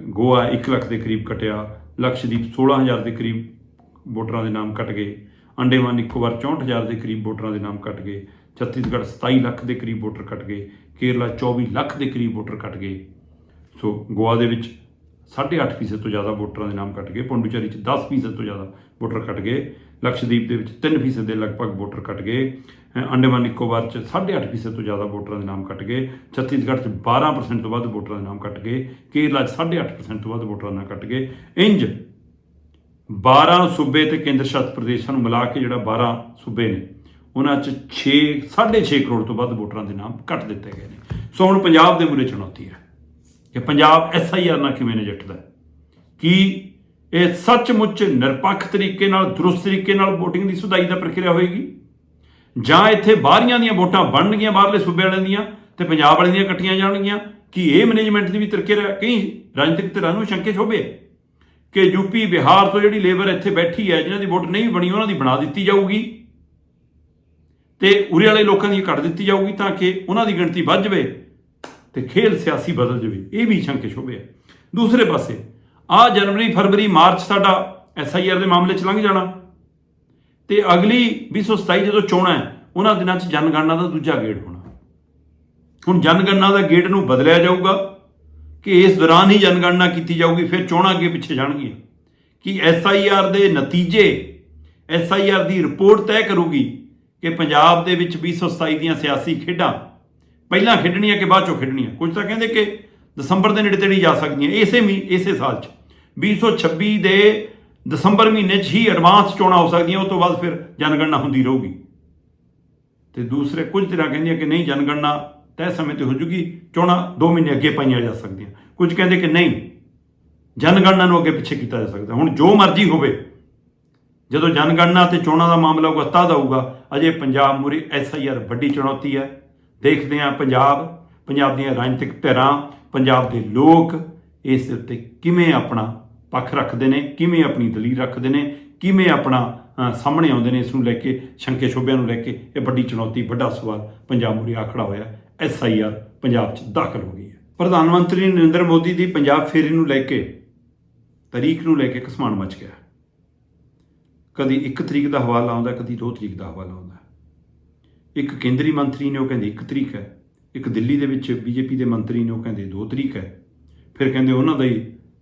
ਗੋਆ 1 ਲੱਖ ਦੇ ਕਰੀਬ ਕਟਿਆ, ਲਕਸ਼ਦੀਪ 16000 ਦੇ ਕਰੀਬ ਵੋਟਰਾਂ ਦੇ ਨਾਮ ਕੱਟ ਗਏ। ਅੰਡੇਮਾਨ ਨਿਕੋਬਾਰ 64000 ਦੇ ਕਰੀਬ ਵੋਟਰਾਂ ਦੇ ਨਾਮ ਕੱਟ ਗਏ। ਛੱਤੀਸਗੜ੍ਹ 27 ਲੱਖ ਦੇ ਕਰੀਬ ਵੋਟਰ ਕੱਟ ਗਏ। ਕੇਰਲਾ 24 ਲੱਖ ਦੇ ਕਰੀਬ ਵੋਟਰ ਕੱਟ ਗਏ। ਸੋ ਗੋਆ ਦੇ ਵਿੱਚ 8.5 ਫੀਸਦ ਤੋਂ ਜ਼ਿਆਦਾ ਵੋਟਰਾਂ ਦੇ ਨਾਮ ਕੱਟ ਗਏ। ਪੌਂਡੂਚੇਰੀ 'ਚ 10 ਫੀਸਦ ਤੋਂ ਜ਼ਿਆਦਾ ਵੋਟਰ ਕੱਟ ਗਏ। ਲਕਸ਼ਦੀਪ ਦੇ ਵਿੱਚ 3 ਫੀਸਦ ਦੇ ਲਗਭਗ ਵੋਟਰ ਕੱਟ ਗਏ। ਅਹ ਅੰਡੇਮਾਨ ਨਿਕੋਬਾਰ 'ਚ 8.5 ਫੀਸਦ ਤੋਂ ਜ਼ਿਆਦਾ ਵੋਟਰਾਂ ਦੇ ਨਾਮ ਕੱਟ ਗਏ। ਛੱਤੀਸਗੜ੍ਹ 'ਚ 12% ਤੋਂ ਵੱਧ ਵੋਟਰਾਂ ਦੇ ਨਾਮ ਕੱਟ ਗਏ। ਕੇਰਲਾ 'ਚ 8.5% ਤੋਂ ਵੱਧ ਵੋਟਰਾਂ ਦੇ ਨਾਮ ਕੱਟ ਗਏ। ਇੰਜ 12 ਸੂਬੇ ਤੇ ਕੇਂਦਰ ਸ਼ਾਸਿਤ ਪ੍ਰਦੇਸ਼ਾਂ ਨੂੰ ਮਿਲਾ ਕੇ ਜਿਹੜਾ 12 ਸੂਬੇ ਨੇ, ਉਹਨਾਂ 'ਚ 6 6.5 ਕਰੋੜ ਤੋਂ ਵੱਧ ਵੋਟਰਾਂ ਦੇ ਨਾਮ ਕੱਟ ਦਿੱਤੇ ਗਏ ਨੇ। ਸੋ ਹੁਣ ਪੰਜਾਬ ਦੇ ਮੂਰੇ ਚੁਣੌਤੀ ਹੈ ਕਿ ਪੰਜਾਬ ਐਸਆਈਆਰ ਨਾਲ ਕਿਵੇਂ ਨਜਿੱਠਦਾ ਕੀ ਇਹ ਸੱਚਮੁੱਚ ਨਿਰਪੱਖ ਤਰੀਕੇ ਨਾਲ, ਦਰੁਸਤ ਤਰੀਕੇ ਨਾਲ VOTING ਦੀ ਸੁਧਾਈ ਦਾ ਪ੍ਰਕਿਰਿਆ ਹੋਏਗੀ? ਜਾਂ ਇੱਥੇ ਬਾਹਰੀਆਂ ਦੀਆਂ ਵੋਟਾਂ ਬਣਨਗੀਆਂ ਬਾਹਰਲੇ ਸੂਬੇ ਵਾਲਿਆਂ ਦੀਆਂ ਤੇ ਪੰਜਾਬ ਵਾਲਿਆਂ ਦੀਆਂ ਇਕੱਠੀਆਂ ਜਾਣਗੀਆਂ? ਕੀ ਇਹ ਮੈਨੇਜਮੈਂਟ ਦੀ ਵੀ ਪ੍ਰਕਿਰਿਆ ਕਈ ਰਾਜਨੀਤਿਕ ਧਿਰਾਂ ਨੂੰ ਸ਼ੰਕੇ ਸ਼ੋਭੇ ਕਿ ਯੂਪੀ ਬਿਹਾਰ ਤੋਂ ਜਿਹੜੀ ਲੇਬਰ ਇੱਥੇ ਬੈਠੀ ਹੈ, ਜਿਨ੍ਹਾਂ ਦੀ ਵੋਟ ਨਹੀਂ ਬਣੀ, ਉਹਨਾਂ ਦੀ ਬਣਾ ਦਿੱਤੀ ਜਾਊਗੀ। ਤੇ ਉਰੇ ਵਾਲੇ ਲੋਕਾਂ ਦੀ ਕੱਟ ਦਿੱਤੀ ਜਾਊਗੀ ਤਾਂ ਕਿ ਉਹਨਾਂ ਦੀ ਗਿਣਤੀ ਵੱਧ ਜਾਵੇ ਤੇ ਖੇਲ ਸਿਆਸੀ ਬਦਲ ਜਾਵੇ। ਇਹ ਵੀ ਸ਼ੰਕੇ ਸ਼ੋਭੇ ਹੈ ਦੂਸਰੇ ਪਾਸੇ ਆ ਜਨਵਰੀ, ਫਰਵਰੀ, ਮਾਰਚ ਸਾਡਾ ਐਸਆਈਆਰ ਦੇ ਮਾਮਲੇ 'ਚ ਲੰਘ ਜਾਣਾ। ਤੇ ਅਗਲੀ 227 ਜਦੋਂ ਚੋਣਾਂ ਹੈ, ਉਹਨਾਂ ਦਿਨਾਂ 'ਚ ਜਨਗਣਨਾ ਦਾ ਦੂਜਾ ਗੇੜ ਹੋਣਾ। ਹੁਣ ਜਨਗਣਨਾ ਦਾ ਗੇੜ ਨੂੰ ਬਦਲਿਆ ਜਾਊਗਾ। ਕਿ ਇਸ ਦੌਰਾਨ ਹੀ ਜਨਗਣਨਾ ਕੀਤੀ ਜਾਊਗੀ, ਫਿਰ ਚੋਣਾਂ ਅੱਗੇ ਪਿੱਛੇ ਜਾਣਗੀਆਂ। ਕਿ ਐਸਆਈਆਰ ਦੇ ਨਤੀਜੇ ਐਸਆਈਆਰ ਦੀ ਰਿਪੋਰਟ ਤੈਅ ਕਰੂਗੀ ਕਿ ਪੰਜਾਬ ਦੇ ਵਿੱਚ 227 ਦੀਆਂ ਸਿਆਸੀ ਖੇਡਾਂ ਪਹਿਲਾਂ ਖੇਡਣੀਆਂ ਕਿ ਬਾਅਦ ਚੋਂ ਖੇਡਣੀਆਂ। ਕੁਝ ਤਾਂ ਕਹਿੰਦੇ ਕਿ ਦਸੰਬਰ ਦੇ ਨੇੜੇ ਤੇੜੀ ਜਾ ਸਕਦੀਆਂ। ਇਸੇ ਮੀ, ਇਸੇ ਸਾਲ 'ਚ। 226 ਦੇ ਦਸੰਬਰ ਮਹੀਨੇ 'ਚ ਹੀ ਐਡਵਾਂਸ ਚੋਣਾਂ ਹੋ ਸਕਦੀਆਂ ਉਸ ਤੋਂ ਬਾਅਦ ਫਿਰ ਜਨਗਣਨਾ ਹੁੰਦੀ ਰਹੂਗੀ। ਤੇ ਦੂਸਰੇ ਕੁਝ ਧਿਰਾਂ ਕਹਿੰਦੀਆਂ ਕਿ ਨਹੀਂ, ਜਨਗਣਨਾ ਤੈਅ ਸਮੇਂ ਤੇ ਹੋ ਜੂਗੀ, ਚੋਣਾਂ 2 ਮਹੀਨੇ ਅੱਗੇ ਪਾਈਆਂ ਜਾ ਸਕਦੀਆਂ। ਕੁਝ ਕਹਿੰਦੇ ਕਿ ਨਹੀਂ, ਜਨਗਣਨਾ ਨੂੰ ਅੱਗੇ ਪਿੱਛੇ ਕੀਤਾ ਜਾ ਸਕਦਾ। ਹੁਣ ਜੋ ਮਰਜ਼ੀ ਹੋਵੇ, ਜਦੋਂ ਜਨਗਣਨਾ ਤੇ ਚੋਣਾਂ ਦਾ ਮਾਮਲਾ ਹੋਊਗਾ ਤਦ ਆਊਗਾ ਅਜੇ ਪੰਜਾਬ ਮੂਰੇ ਐਸਆਈਆਰ ਵੱਡੀ ਚੁਣੌਤੀ ਹੈ। ਦੇਖਦੇ ਹਾਂ ਪੰਜਾਬ ਪੰਜਾਬ ਦੀਆਂ ਰਾਜਨੀਤਿਕ ਧਿਰਾਂ, ਪੰਜਾਬ ਦੇ ਲੋਕ ਇਸ ਦੇ ਉੱਤੇ ਕਿਵੇਂ ਆਪਣਾ ਪੱਖ ਰੱਖਦੇ ਨੇ, ਕਿਵੇਂ ਆਪਣੀ ਦਲੀਲ ਰੱਖਦੇ ਨੇ, ਕਿਵੇਂ ਆਪਣਾ ਸਾਹਮਣੇ ਆਉਂਦੇ ਨੇ ਇਸ ਨੂੰ ਲੈ ਕੇ, ਸ਼ੰਕੇ ਸ਼ੋਭਿਆਂ ਨੂੰ ਲੈ ਕੇ ਇਹ ਵੱਡੀ ਚੁਣੌਤੀ, ਵੱਡਾ ਸਵਾਲ ਪੰਜਾਬ ਮੂਰੇ ਆਖੜਾ ਹੋਇਆ। ਐਸਆਈਆਰ ਪੰਜਾਬ 'ਚ ਦਾਖਲ ਹੋ ਗਈ ਹੈ। ਪ੍ਰਧਾਨ ਮੰਤਰੀ ਨਰਿੰਦਰ ਮੋਦੀ ਦੀ ਪੰਜਾਬ ਫੇਰੀ ਨੂੰ ਲੈ ਕੇ ਤਰੀਕ ਨੂੰ ਲੈ ਕੇ ਕਸਮਾਨ ਮਚ ਗਿਆ। ਕਦੀ 1 ਤਰੀਕ ਦਾ ਹਵਾਲਾ ਆਉਂਦਾ ਕਦੀ 2 ਤਰੀਕ ਦਾ ਹਵਾਲਾ ਆਉਂਦਾ। ਇੱਕ ਕੇਂਦਰੀ ਮੰਤਰੀ ਨੇ ਉਹ ਕਹਿੰਦੇ 1 ਤਰੀਕ ਹੈ ਇੱਕ ਦਿੱਲੀ ਦੇ ਵਿੱਚ ਬੀਜੇਪੀ ਦੇ ਮੰਤਰੀ ਨੇ ਉਹ ਕਹਿੰਦੇ 2 ਤਰੀਕ ਹੈ। ਫਿਰ ਕਹਿੰਦੇ ਉਹਨਾਂ ਦਾ ਹੀ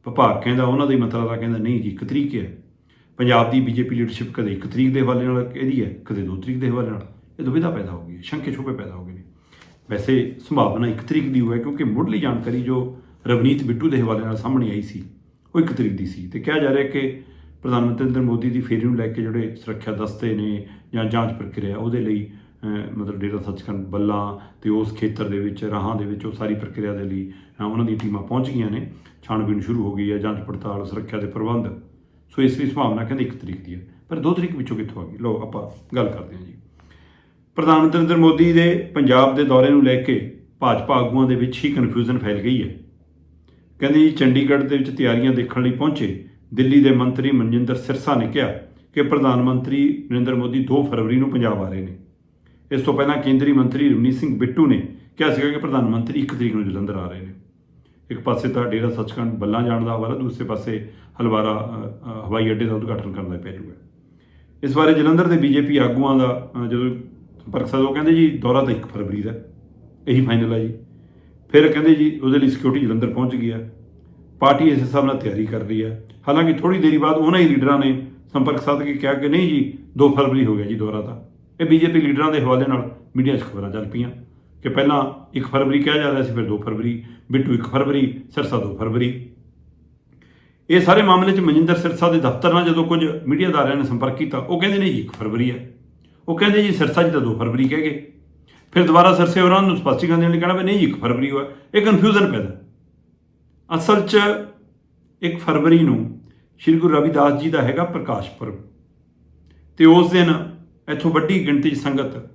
ਵਿਭਾਗ ਕਹਿੰਦਾ ਉਹਨਾਂ ਦਾ ਹੀ ਮਤਲਬ ਆ ਕਹਿੰਦਾ ਨਹੀਂ ਜੀ 1 ਤਰੀਕ ਹੈ ਪੰਜਾਬ ਦੀ ਬੀਜੇਪੀ ਲੀਡਰਸ਼ਿਪ ਕਦੇ 1 ਤਰੀਕ ਦੇ ਹਵਾਲੇ ਨਾਲ ਇਹਦੀ ਹੈ ਕਦੇ 2 ਤਰੀਕ ਦੇ ਹਵਾਲੇ ਨਾਲ। ਇਹ ਦੁਬਿਧਾ ਪੈਦਾ ਹੋ ਗਈ ਹੈ, ਸ਼ੰਕੇ ਛੁਪੇ ਪੈਦਾ ਹੋ ਗਏ ਨੇ। ਵੈਸੇ ਸੰਭਾਵਨਾ 1 ਤਰੀਕ ਦੀ ਹੋਇਆ ਕਿਉਂਕਿ ਮੁੱਢਲੀ ਜਾਣਕਾਰੀ ਜੋ ਰਵਨੀਤ ਬਿੱਟੂ ਦੇ ਹਵਾਲੇ ਨਾਲ ਸਾਹਮਣੇ ਆਈ ਸੀ, ਉਹ 1 ਤਰੀਕ ਦੀ ਸੀ। ਤੇ ਕਿਹਾ ਜਾ ਰਿਹਾ ਕਿ ਪ੍ਰਧਾਨ ਮੰਤਰੀ ਨਰਿੰਦਰ ਮੋਦੀ ਦੀ ਫੇਰੀ ਨੂੰ ਲੈ ਕੇ ਜਿਹੜੇ ਸੁਰੱਖਿਆ ਦਸਤੇ ਨੇ ਜਾਂ ਜਾਂਚ ਪ੍ਰਕਿਰਿਆ, ਉਹਦੇ ਲਈ ਮਤਲਬ ਡੇਰਾ ਸੱਚਖੰਡ ਬੱਲਾ ਤੇ ਉਸ ਖੇਤਰ ਦੇ ਵਿੱਚ, ਰਾਹਾਂ ਦੇ ਵਿੱਚ ਉਹ ਸਾਰੀ ਪ੍ਰਕਿਰਿਆ ਦੇ ਲਈ ਉਹਨਾਂ ਦੀ ਟੀਮਾਂ ਪਹੁੰਚ ਗਈਆਂ ਨੇ। ਛਾਣਬੀਣ ਸ਼ੁਰੂ ਹੋ ਗਈ ਹੈ, ਜਾਂਚ ਪੜਤਾਲ, ਸੁਰੱਖਿਆ ਦੇ ਪ੍ਰਬੰਧ। ਸੋ ਇਸ ਲਈ ਸੰਭਾਵਨਾ ਕਹਿੰਦੇ 1 ਤਰੀਕ ਦੀ ਹੈ। ਪਰ 2 ਤਰੀਕ ਵਿੱਚੋਂ ਕਿੱਥੋਂ ਆ ਗਈ? ਲਓ, ਆਪਾਂ ਗੱਲ ਕਰਦੇ ਹਾਂ ਜੀ। ਪ੍ਰਧਾਨ ਮੰਤਰੀ ਨਰਿੰਦਰ ਮੋਦੀ ਦੇ ਪੰਜਾਬ ਦੇ ਦੌਰੇ ਨੂੰ ਲੈ ਕੇ ਭਾਜਪਾ ਆਗੂਆਂ ਦੇ ਵਿੱਚ ਹੀ ਕਨਫਿਊਜ਼ਨ ਫੈਲ ਗਈ ਹੈ। ਕਹਿੰਦੇ ਜੀ, ਚੰਡੀਗੜ੍ਹ ਦੇ ਵਿੱਚ ਤਿਆਰੀਆਂ ਦੇਖਣ ਲਈ ਪਹੁੰਚੇ ਦਿੱਲੀ ਦੇ ਮੰਤਰੀ ਮਨਜਿੰਦਰ ਸਿਰਸਾ ਨੇ ਕਿਹਾ ਕਿ ਪ੍ਰਧਾਨ ਮੰਤਰੀ ਨਰਿੰਦਰ ਮੋਦੀ 2 ਫਰਵਰੀ ਨੂੰ ਪੰਜਾਬ ਆ ਰਹੇ ਨੇ। ਇਸ ਤੋਂ ਪਹਿਲਾਂ ਕੇਂਦਰੀ ਮੰਤਰੀ ਰਵਨੀਤ ਸਿੰਘ ਬਿੱਟੂ ਨੇ ਕਿਹਾ ਸੀਗਾ ਕਿ ਪ੍ਰਧਾਨ ਮੰਤਰੀ 1 ਤਰੀਕ ਨੂੰ ਜਲੰਧਰ ਆ ਰਹੇ ਨੇ। ਇੱਕ ਪਾਸੇ ਤਾਂ ਡੇਰਾ ਸੱਚਖੰਡ ਬੱਲਾਂ ਜਾਣ ਦਾ ਹਵਾਲਾ, ਦੂਸਰੇ ਪਾਸੇ ਹਲਵਾਰਾ ਹਵਾਈ ਅੱਡੇ ਦਾ ਉਦਘਾਟਨ ਕਰਨ ਦਾ ਪਹਿਲੂ ਹੈ ਇਸ ਬਾਰੇ ਜਲੰਧਰ ਦੇ ਬੀਜੇਪੀ ਆਗੂਆਂ ਦਾ ਜਦੋਂ ਸੰਪਰਕ ਸਾਧਾ ਉਹ ਕਹਿੰਦੇ ਜੀ ਦੌਰਾ ਤਾਂ 1 ਫਰਵਰੀ ਦਾ ਇਹੀ ਫਾਈਨਲ ਹੈ ਜੀ। ਫਿਰ ਕਹਿੰਦੇ ਜੀ ਉਹਦੇ ਲਈ ਸਿਕਿਉਰਿਟੀ ਜਲੰਧਰ ਪਹੁੰਚ ਗਈ ਹੈ ਪਾਰਟੀ ਇਸ ਹਿਸਾਬ ਨਾਲ ਤਿਆਰੀ ਕਰ ਰਹੀ ਹੈ ਹਾਲਾਂਕਿ ਥੋੜੀ ਦੇਰੀ ਬਾਅਦ ਉਹਨਾਂ ਹੀ ਲੀਡਰਾਂ ਨੇ ਸੰਪਰਕ ਸਾਧ ਕੇ ਕਿਹਾ ਕਿ ਨਹੀਂ ਜੀ 2 ਫਰਵਰੀ ਹੋ ਗਿਆ ਜੀ ਦੌਰਾ ਤਾਂ। ਇਹ ਬੀਜੇਪੀ ਲੀਡਰਾਂ ਦੇ ਹਵਾਲੇ ਨਾਲ ਮੀਡੀਆ 'ਚ ਖਬਰਾਂ ਚੱਲ ਪਈਆਂ ਕਿ ਪਹਿਲਾਂ 1 ਫਰਵਰੀ ਕਿਹਾ ਜਾ ਰਿਹਾ ਸੀ, ਫਿਰ 2 ਫਰਵਰੀ, ਬਿੱਟੂ 1 ਫਰਵਰੀ, ਸਿਰਸਾ 2 ਫਰਵਰੀ। ਇਹ ਸਾਰੇ ਮਾਮਲੇ 'ਚ ਮਨਿੰਦਰ ਸਿਰਸਾ ਦੇ ਦਫ਼ਤਰ ਨਾਲ ਜਦੋਂ ਕੁਝ ਮੀਡੀਆ ਅਦਾਰਿਆਂ ਨੇ ਸੰਪਰਕ ਕੀਤਾ, ਉਹ ਕਹਿੰਦੇ ਨੇ ਜੀ 1 ਫਰਵਰੀ ਹੈ। ਉਹ ਕਹਿੰਦੇ ਜੀ ਸਿਰਸਾ ਜੀ ਤਾਂ 2 ਫਰਵਰੀ ਕਹਿ ਗਏ। ਫਿਰ ਦੁਬਾਰਾ ਸਿਰਸੇ ਹੋਰਾਂ ਨੂੰ ਸਪਸ਼ਟੀਕਰਨ ਦੇਣ ਲਈ ਕਹਿਣਾ ਵੀ ਨਹੀਂ ਜੀ 1 ਫਰਵਰੀ ਹੋਇਆ। ਇਹ ਕਨਫਿਊਜ਼ਨ ਪੈਦਾ। ਅਸਲ 'ਚ 1 ਫਰਵਰੀ ਨੂੰ ਸ੍ਰੀ ਗੁਰੂ ਰਵਿਦਾਸ ਜੀ ਦਾ ਹੈਗਾ ਪ੍ਰਕਾਸ਼ ਪੁਰਬ। ਤੇ ਉਸ ਦਿਨ ਇੱਥੋਂ ਵੱਡੀ ਗਿਣਤੀ 'ਚ ਸੰਗਤ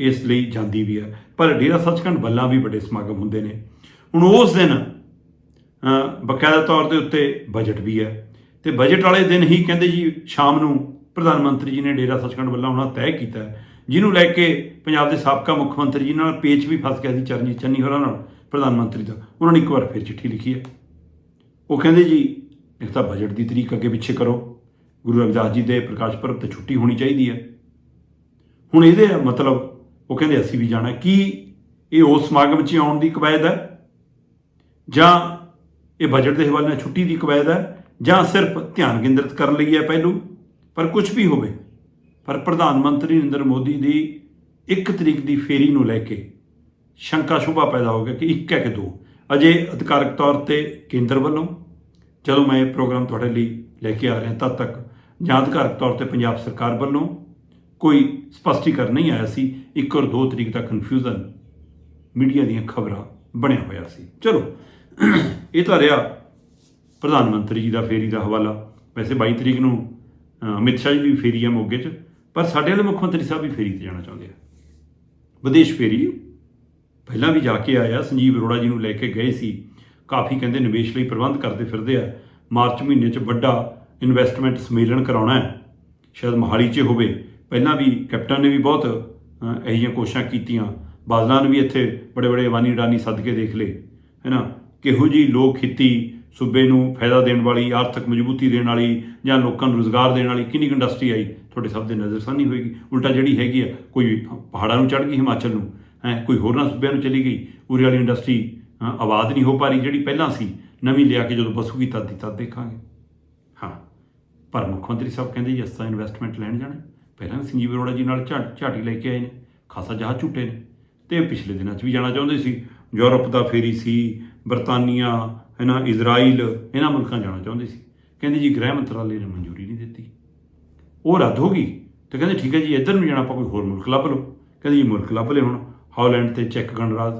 ਇਸ ਲਈ ਜਾਂਦੀ ਵੀ ਹੈ। ਪਰ ਡੇਰਾ ਸੱਚਖੰਡ ਬੱਲਾ ਵੀ ਵੱਡੇ ਸਮਾਗਮ ਹੁੰਦੇ ਨੇ। ਹੁਣ ਉਸ ਦਿਨ ਬਕਾਇਦਾ ਤੌਰ ਦੇ ਉੱਤੇ ਬਜਟ ਵੀ ਹੈ। ਤੇ ਬਜਟ ਵਾਲੇ ਦਿਨ ਹੀ ਕਹਿੰਦੇ ਜੀ, ਸ਼ਾਮ ਨੂੰ ਪ੍ਰਧਾਨ ਮੰਤਰੀ ਜੀ ਨੇ ਡੇਰਾ ਸੱਚਖੰਡ ਵੱਲੋਂ ਹੋਣਾ ਤੈਅ ਕੀਤਾ ਜਿਹਨੂੰ ਲੈ ਕੇ ਪੰਜਾਬ ਦੇ ਸਾਬਕਾ ਮੁੱਖ ਮੰਤਰੀ ਜੀ ਨਾਲ ਪੇਚ ਵੀ ਫਸ ਗਿਆ ਸੀ, ਚਰਨਜੀਤ ਚੰਨੀ ਹੋਰਾਂ ਨਾਲ, ਪ੍ਰਧਾਨ ਮੰਤਰੀ ਦਾ। ਉਹਨਾਂ ਨੇ ਇੱਕ ਵਾਰ ਫਿਰ ਚਿੱਠੀ ਲਿਖੀ ਹੈ। ਉਹ ਕਹਿੰਦੇ ਜੀ, ਇੱਕ ਤਾਂ ਬਜਟ ਦੀ ਤਰੀਕ ਅੱਗੇ ਪਿੱਛੇ ਕਰੋ। ਗੁਰੂ ਰਵਿਦਾਸ ਜੀ ਦੇ ਪ੍ਰਕਾਸ਼ ਪਰਬ ਤੇ ਛੁੱਟੀ ਹੋਣੀ ਚਾਹੀਦੀ ਹੈ। ਹੁਣ ਇਹਦੇ ਮਤਲਬ ਉਹ ਕਹਿੰਦੇ ਅਸੀਂ ਵੀ ਜਾਣਾ ਕੀ ਇਹ ਉਸ ਸਮਾਗਮ 'ਚ ਆਉਣ ਦੀ ਕਵਾਇਦ ਹੈ? ਜਾਂ ਇਹ ਬਜਟ ਦੇ ਹਵਾਲੇ ਨਾਲ ਛੁੱਟੀ ਦੀ ਕਵਾਇਦ ਹੈ? ਜਾਂ ਸਿਰਫ ਧਿਆਨ ਕੇਂਦਰਿਤ ਕਰਨ ਲਈ ਹੈ ਪਹਿਲੂ? ਪਰ ਕੁਝ ਵੀ ਹੋਵੇ, ਪਰ ਪ੍ਰਧਾਨ ਮੰਤਰੀ ਨਰਿੰਦਰ ਮੋਦੀ ਦੀ ਇੱਕ ਤਰੀਕ ਦੀ ਫੇਰੀ ਨੂੰ ਲੈ ਕੇ ਸ਼ੰਕਾ ਸ਼ੁਭਾ ਪੈਦਾ ਹੋ ਗਿਆ ਕਿ ਇੱਕ ਹੈ ਕਿ ਦੋ। ਅਜੇ ਅਧਿਕਾਰਕ ਤੌਰ ਤੇ ਕੇਂਦਰ ਵੱਲੋਂ, ਜਦੋਂ ਮੈਂ ਇਹ ਪ੍ਰੋਗਰਾਮ ਤੁਹਾਡੇ ਲਈ ਲੈ ਕੇ ਆ ਰਿਹਾ, ਤਦ ਤੱਕ ਜਾਂ ਅਧਿਕਾਰਕ ਤੌਰ ਤੇ ਪੰਜਾਬ ਸਰਕਾਰ ਵੱਲੋਂ ਕੋਈ ਸਪਸ਼ਟੀਕਰਨ ਨਹੀਂ ਆਇਆ ਸੀ, ਇੱਕ ਔਰ ਦੋ ਤਰੀਕ ਦਾ ਕਨਫਿਊਜ਼ਨ ਮੀਡੀਆ ਦੀਆਂ ਖਬਰਾਂ ਬਣਿਆ ਹੋਇਆ ਸੀ। ਚਲੋ, ਇਹ ਤਾਂ ਰਿਹਾ ਪ੍ਰਧਾਨ ਮੰਤਰੀ ਜੀ ਦਾ ਫੇਰੀ ਦਾ ਹਵਾਲਾ। ਵੈਸੇ 22 ਤਰੀਕ ਨੂੰ ਅਮਿਤ ਸ਼ਾਹ ਜੀ ਵੀ ਫੇਰੀ ਆ ਮੋਗੇ 'ਚ ਪਰ ਸਾਡੇ ਵਾਲੇ ਮੁੱਖ ਮੰਤਰੀ ਸਾਹਿਬ ਵੀ ਫੇਰੀ ਤੇ ਜਾਣਾ ਚਾਹੁੰਦੇ ਆ। ਵਿਦੇਸ਼ ਫੇਰੀ ਪਹਿਲਾਂ ਵੀ ਜਾ ਕੇ ਆਇਆ ਸੰਜੀਵ ਅਰੋੜਾ ਜੀ ਨੂੰ ਲੈ ਕੇ ਗਏ ਸੀ। ਕਾਫੀ ਕਹਿੰਦੇ ਨਿਵੇਸ਼ ਲਈ ਪ੍ਰਬੰਧ ਕਰਦੇ ਫਿਰਦੇ ਆ। ਮਾਰਚ ਮਹੀਨੇ 'ਚ ਵੱਡਾ ਇਨਵੈਸਟਮੈਂਟ ਸੰਮੇਲਨ ਕਰਾਉਣਾ ਹੈ। ਸ਼ਾਇਦ ਮੋਹਾਲੀ 'ਚ ਹੋਵੇ। ਪਹਿਲਾਂ ਵੀ ਕੈਪਟਨ ਨੇ ਵੀ ਬਹੁਤ ਅ, ਇਹੋ ਜਿਹੀਆਂ ਕੋਸ਼ਿਸ਼ਾਂ ਕੀਤੀਆਂ। ਬਾਦਲਾਂ ਨੇ ਵੀ ਇੱਥੇ ਬੜੇ ਬੜੇ ਅਵਾਨੀ ਡਾਨੀ ਸੱਦ ਕੇ ਦੇਖ ਲਏ ਹੈਨਾ ਕਿਹੋ ਜੀ ਲੋਕ ਖੇਤੀ ਸੂਬੇ ਨੂੰ ਫਾਇਦਾ ਦੇਣ ਵਾਲੀ ਆਰਥਿਕ ਮਜ਼ਬੂਤੀ ਦੇਣ ਵਾਲੀ ਜਾਂ ਲੋਕਾਂ ਨੂੰ ਰੋਜ਼ਗਾਰ ਦੇਣ ਵਾਲੀ ਕਿੰਨੀ ਕੁ ਇੰਡਸਟਰੀ ਆਈ ਤੁਹਾਡੇ ਸਭ ਦੇ ਨਜ਼ਰਸਾਨੀ ਹੋਏਗੀ। ਉਲਟਾ ਜਿਹੜੀ ਹੈਗੀ ਆ ਕੋਈ ਪਹਾੜਾਂ ਨੂੰ ਚੜ੍ਹ ਗਈ ਹਿਮਾਚਲ ਨੂੰ ਹੈ ਕੋਈ ਹੋਰਨਾਂ ਸੂਬਿਆਂ ਨੂੰ ਚਲੀ ਗਈ ਉਰੇ ਵਾਲੀ ਇੰਡਸਟਰੀ ਅ, ਆਬਾਦ ਨਹੀਂ ਹੋ ਪਾ ਰਹੀ ਜਿਹੜੀ ਪਹਿਲਾਂ ਸੀ ਨਵੀਂ ਲਿਆ ਕੇ ਜਦੋਂ ਬਸੂਗੀ ਤਦ ਦੀ ਤਦ ਦੇਖਾਂਗੇ। ਹਾਂ ਪਰ ਮੁੱਖ ਮੰਤਰੀ ਸਾਹਿਬ ਕਹਿੰਦੇ ਜੀ ਅਸਾਂ ਇਨਵੈਸਟਮੈਂਟ ਲੈਣ ਜਾਣਾ ਪਹਿਲਾਂ ਵੀ ਸੰਜੀਵ ਅਰੋੜਾ ਜੀ ਨਾਲ ਝਾ- ਝਾਟੀ ਲੈ ਕੇ ਆਏ ਨੇ ਖਾਸਾ ਜਹਾਜ਼ ਝੂਟੇ ਨੇ। ਤੇ ਪਿਛਲੇ ਦਿਨਾਂ 'ਚ ਵੀ ਜਾਣਾ ਚਾਹੁੰਦੇ ਸੀ। ਯੂਰਪ ਦਾ ਫੇਰੀ ਸੀ ਬਰਤਾਨੀਆ ਹੈ ਨਾ ਇਜ਼ਰਾਈਲ, ਇਹਨਾਂ ਮੁਲਕਾਂ ਜਾਣਾ ਚਾਹੁੰਦੇ ਸੀ। ਕਹਿੰਦੇ ਜੀ ਗ੍ਰਹਿ ਮੰਤਰਾਲੇ ਨੇ ਮਨਜ਼ੂਰੀ ਨਹੀਂ ਦਿੱਤੀ। ਉਹ ਰੱਦ ਹੋ ਗਈ ਤੇ ਕਹਿੰਦੇ ਠੀਕ ਹੈ ਜੀ, ਇੱਧਰ ਨੂੰ ਜਾਣਾ, ਆਪਾਂ ਕੋਈ ਹੋਰ ਮੁਲਕ ਲੱਭ ਲਓ। ਕਹਿੰਦੇ ਜੀ ਮੁਲਕ ਲੱਭ ਲਏ ਹੁਣ, ਹਾਲੈਂਡ ਤੇ ਚੈੱਕ ਗਣਰਾਜ।